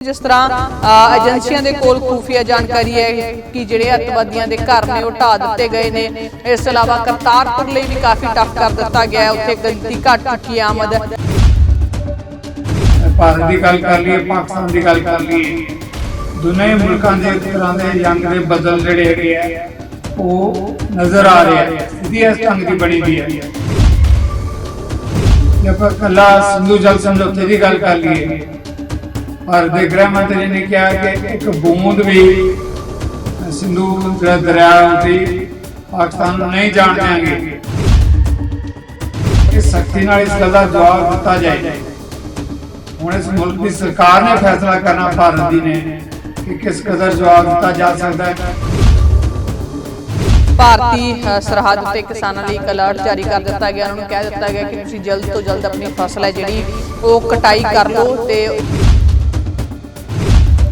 ਜਿਸ ਤਰ੍ਹਾਂ ਏਜੰਸੀਆਂ ਦੇ ਕੋਲ ਖੂਫੀਆ ਜਾਣਕਾਰੀ ਹੈ ਕਿ ਜਿਹੜੇ ਅੱਤਵਾਦੀਆਂ ਦੇ ਘਰ ਨੇ ਉਹ ਢਾਹ ਦਿੱਤੇ ਗਏ ਨੇ। ਇਸ ਤੋਂ ਇਲਾਵਾ ਕਰਤਾਰਪੁਰ ਲਈ ਵੀ ਕਾਫੀ ਟਫ ਕਰ ਦਿੱਤਾ ਗਿਆ ਹੈ। ਉੱਥੇ ਗਿਣਤੀ ਘਟ ਚੁੱਕੀ ਹੈ ਆਮਦ। ਭਾਰਤ ਦੀ ਗੱਲ ਕਰ ਲਈਏ, ਪਾਕਿਸਤਾਨ ਦੀ ਗੱਲ ਕਰ ਲਈਏ, ਦੋਨੇ ਮੁਲਕਾਂ ਦੇ ਤਰ੍ਹਾਂ ਦੇ ਜੰਗ ਦੇ ਬਦਲ ਜਿਹੜੇ ਹੈਗੇ ਆ, ਉਹ ਨਜ਼ਰ ਆ ਰਹੇ ਆ। ਸਥਿਤੀ ਇਸ ਢੰਗ ਦੀ ਬਣੀ ਵੀ ਹੈ। ਜੇ ਆਪਾਂ ਕੱਲਾ ਸਿੰਧੂ ਜਲ ਸਮਝੌਤੇ ਦੀ ਗੱਲ ਕਰ ਲਈਏ ਭਾਰਤ ਦੇ ਗ੍ਰਹਿ ਮੰਤਰੀ ਨੇ ਕਿਹਾ ਕਿ ਇੱਕ ਬੂੰਦ ਵੀ ਸਿੰਧੂ ਦਰਿਆ ਉੱਤੇ ਪਾਕਿਸਤਾਨ ਨੂੰ ਨਹੀਂ ਜਾਣ ਦੇਵਾਂਗੇ ਕਿ ਸਖਤੀ ਨਾਲ ਇਸ ਗੱਲ ਦਾ ਜਵਾਬ ਦਿੱਤਾ ਜਾਏ ਹੁਣ ਇਸ ਮੁਲਕ ਦੀ ਸਰਕਾਰ ਨੇ ਫੈਸਲਾ ਕਰਨਾ ਭਾਰਤ ਦੀ ਨੇ ਕਿ ਕਿਸ ਕਦਰ ਜਵਾਬ ਦਿੱਤਾ ਜਾ ਸਕਦਾ ਹੈ। ਭਾਰਤੀ ਸਰਹੱਦ ਉੱਤੇ ਕਿਸਾਨਾਂ ਲਈ ਅਲਰਟ ਜਾਰੀ ਕਰ ਦਿੱਤਾ ਗਿਆ। ਉਹਨਾਂ ਨੂੰ ਕਹਿ ਦਿੱਤਾ ਗਿਆ ਕਿ ਤੁਸੀਂ ਜਲਦ ਤੋਂ ਜਲਦ ਆਪਣੀ ਫਸਲ ਹੈ ਜਿਹੜੀ ਉਹ ਕਟਾਈ ਕਰ ਲਓ ਤੇ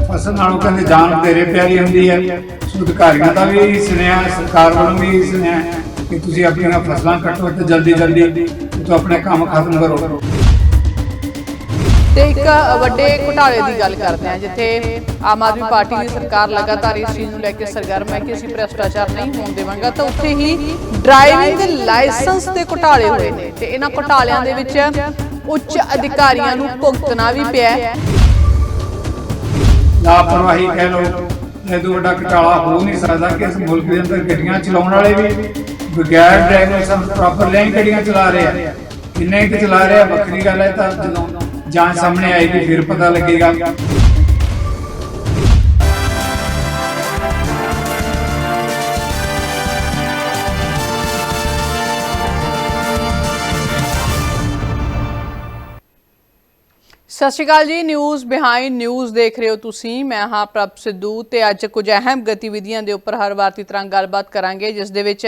ਫਸਲ ਨਾਲੋਂ ਕਹਿੰਦੇ ਜਾਨ ਤੇਰੇ ਪਿਆਰੀ ਹੁੰਦੀ ਹੈ। ਸੋ ਅਧਿਕਾਰੀਆਂ ਦਾ ਵੀ ਸੁਨੇਹਾ ਸਰਕਾਰ ਵੱਲੋਂ ਵੀ ਸੁਨੇਹਾ ਕਿ ਤੁਸੀਂ ਆਪਣੀਆਂ ਫਸਲਾਂ ਕੱਟੋ ਤੇ ਜਲਦੀ ਜਲਦੀ ਤੁਸੀਂ ਆਪਣੇ ਕੰਮ ਖਤਮ ਕਰੋ। ਤੇ ਇੱਕ ਵੱਡੇ ਘੁਟਾਲੇ ਦੀ ਗੱਲ ਕਰਦੇ ਹਾਂ, ਜਿੱਥੇ ਆਮ ਆਦਮੀ ਪਾਰਟੀ ਦੀ ਸਰਕਾਰ ਲਗਾਤਾਰ ਇਸ ਚੀਜ਼ ਨੂੰ ਲੈ ਕੇ ਸਰਗਰਮ ਹੈ ਕਿ ਅਸੀਂ ਭ੍ਰਿਸ਼ਟਾਚਾਰ ਨਹੀਂ ਹੋਣ ਦੇਵਾਂਗਾ, ਤਾਂ ਉੱਥੇ ਹੀ ਡਰਾਈਵਿੰਗ ਦੇ ਲਾਇਸੈਂਸ ਦੇ ਘੁਟਾਲੇ ਹੋਏ ਨੇ ਤੇ ਇਹਨਾਂ ਘੁਟਾਲਿਆਂ ਦੇ ਵਿੱਚ ਉੱਚ ਅਧਿਕਾਰੀਆਂ ਨੂੰ ਭੁਗਤਣਾ ਵੀ ਪਿਆ ਹੈ। ਲਾਪਰਵਾਹੀ ਕਹਿ ਲਓ ਇਹ ਤੋਂ ਵੱਡਾ ਘਟਾਲਾ ਹੋ ਨਹੀਂ ਸਕਦਾ ਕਿ ਇਸ ਮੁਲਕ ਦੇ ਅੰਦਰ ਗੱਡੀਆਂ ਚਲਾਉਣ ਵਾਲੇ ਵੀ ਬਗੈਰ ਡਰਾਈਵਰ ਲਾਇਸੈਂਸ ਪ੍ਰੋਪਰ ਲੈਣ ਗੱਡੀਆਂ ਚਲਾ ਰਹੇ ਆ। ਕਿੰਨੇ ਕੁ ਚਲਾ ਰਹੇ ਆ, ਵੱਖਰੀ ਗੱਲ ਹੈ, ਤਾਂ ਜਦੋਂ ਜਾਂਚ ਸਾਹਮਣੇ ਆਏਗੀ, ਫਿਰ ਪਤਾ ਲੱਗੇਗਾ। ਸਤਿ ਸ਼੍ਰੀ ਅਕਾਲ ਜੀ ਨਿਊਜ਼ ਬਿਹਾਈਂਡ ਨਿਊਜ਼ ਦੇਖ ਰਹੇ ਹੋ ਤੁਸੀਂ। ਮੈਂ ਹਾਂ ਪ੍ਰਭ ਸਿੱਧੂ ਤੇ ਅੱਜ ਕੁਝ ਅਹਿਮ ਗਤੀਵਿਧੀਆਂ ਦੇ ਉੱਪਰ ਹਰ ਵਾਰ ਦੀ ਤਰ੍ਹਾਂ ਗੱਲਬਾਤ ਕਰਾਂਗੇ, ਜਿਸ ਦੇ ਵਿੱਚ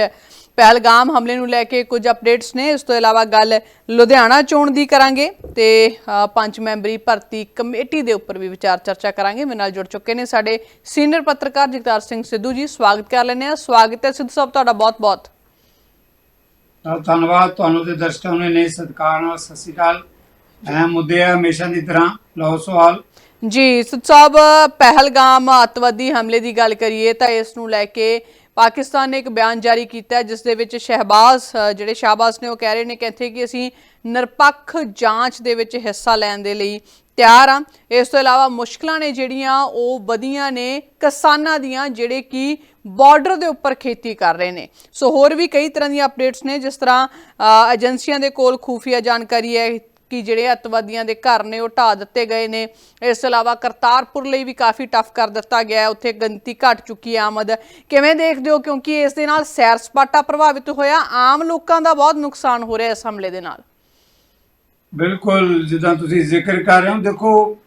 ਪਹਿਲਗਾਮ ਹਮਲੇ ਨੂੰ ਲੈ ਕੇ ਕੁਝ ਅਪਡੇਟਸ ਨੇ। ਇਸ ਤੋਂ ਇਲਾਵਾ ਗੱਲ ਲੁਧਿਆਣਾ ਚੋਣ ਦੀ ਕਰਾਂਗੇ ਤੇ ਪੰਜ ਮੈਂਬਰੀ ਭਰਤੀ ਕਮੇਟੀ ਦੇ ਉੱਪਰ ਵੀ ਵਿਚਾਰ ਚਰਚਾ ਕਰਾਂਗੇ। ਮੇਰੇ ਨਾਲ ਜੁੜ ਚੁੱਕੇ ਨੇ ਸਾਡੇ ਸੀਨੀਅਰ ਪੱਤਰਕਾਰ ਜਗਤਾਰ ਸਿੰਘ ਸਿੱਧੂ ਜੀ। ਸਵਾਗਤ ਕਰ ਲੈਂਦੇ ਆ ਸਵਾਗਤ ਹੈ ਸਿੱਧੂ ਸਾਹਿਬ, ਤੁਹਾਡਾ ਬਹੁਤ-ਬਹੁਤ। ਧੰਨਵਾਦ। ਤੁਹਾਨੂੰ ਤੇ ਦਰਸ਼ਕਾਂ ਨੇ ਸਤਿਕਾਰ ਨਾਲ ਸਤਿ ਸ਼੍ਰੀ ਅਕਾਲ। ਅਹਿਮ ਮੁੱਦੇ ਆ ਹਮੇਸ਼ਾ ਦੀ ਤਰ੍ਹਾਂ, ਲਓ ਸਵਾਲ। ਜੀ ਸੁਤ ਸਾਹਿਬ, ਪਹਿਲਗਾਮ ਅੱਤਵਾਦੀ ਹਮਲੇ ਦੀ ਗੱਲ ਕਰੀਏ ਤਾਂ ਇਸ ਨੂੰ ਲੈ ਕੇ ਪਾਕਿਸਤਾਨ ਨੇ ਇੱਕ ਬਿਆਨ ਜਾਰੀ ਕੀਤਾ ਜਿਸ ਦੇ ਵਿੱਚ ਸ਼ਹਿਬਾਜ਼ ਜਿਹੜੇ ਸ਼ਹਿਬਾਜ਼ ਨੇ ਉਹ ਕਹਿ ਰਹੇ ਨੇ ਕਹਿੰਦੇ ਕਿ ਅਸੀਂ ਨਿਰਪੱਖ ਜਾਂਚ ਦੇ ਵਿੱਚ ਹਿੱਸਾ ਲੈਣ ਦੇ ਲਈ ਤਿਆਰ ਆ ਇਸ ਤੋਂ ਇਲਾਵਾ ਮੁਸ਼ਕਲਾਂ ਨੇ ਜਿਹੜੀਆਂ, ਉਹ ਵਧੀਆਂ ਨੇ ਕਿਸਾਨਾਂ ਦੀਆਂ, ਜਿਹੜੇ ਕਿ ਬਾਰਡਰ ਦੇ ਉੱਪਰ ਖੇਤੀ ਕਰ ਰਹੇ ਨੇ। ਸੋ ਹੋਰ ਵੀ ਕਈ ਤਰ੍ਹਾਂ ਦੀਆਂ ਅਪਡੇਟਸ ਨੇ, ਜਿਸ ਤਰ੍ਹਾਂ ਏਜੰਸੀਆਂ ਦੇ ਕੋਲ ਖੂਫੀਆ ਜਾਣਕਾਰੀ ਹੈ ਕਿ ਜਿਹੜੇ ਅੱਤਵਾਦੀਆਂ ਦੇ ਘਰ ਨੇ, ਉਹ ਢਾਹ ਦਿੱਤੇ ਗਏ ਨੇ। ਇਸ ਤੋਂ ਇਲਾਵਾ ਕਰਤਾਰਪੁਰ ਲਈ ਵੀ ਕਾਫੀ ਟਫ ਕਰ ਦਿੱਤਾ ਗਿਆ ਹੈ। ਉੱਥੇ ਗਿਣਤੀ ਘਟ ਚੁੱਕੀ ਹੈ ਆਮਦ। ਕਿਵੇਂ ਦੇਖਦੇ ਹੋ? ਕਿਉਂਕਿ ਇਸ ਦੇ ਨਾਲ ਸੈਰ ਸਪਾਟਾ ਪ੍ਰਭਾਵਿਤ ਹੋਇਆ। ਆਮ ਲੋਕਾਂ ਦਾ ਬਹੁਤ ਨੁਕਸਾਨ ਹੋ ਰਿਹਾ ਇਸ ਹਮਲੇ ਦੇ ਨਾਲ। ਬਿਲਕੁਲ, ਜਿੱਦਾਂ ਤੁਸੀਂ ਜ਼ਿਕਰ ਕਰ ਰਹੇ ਹੋ, ਦੇਖੋ,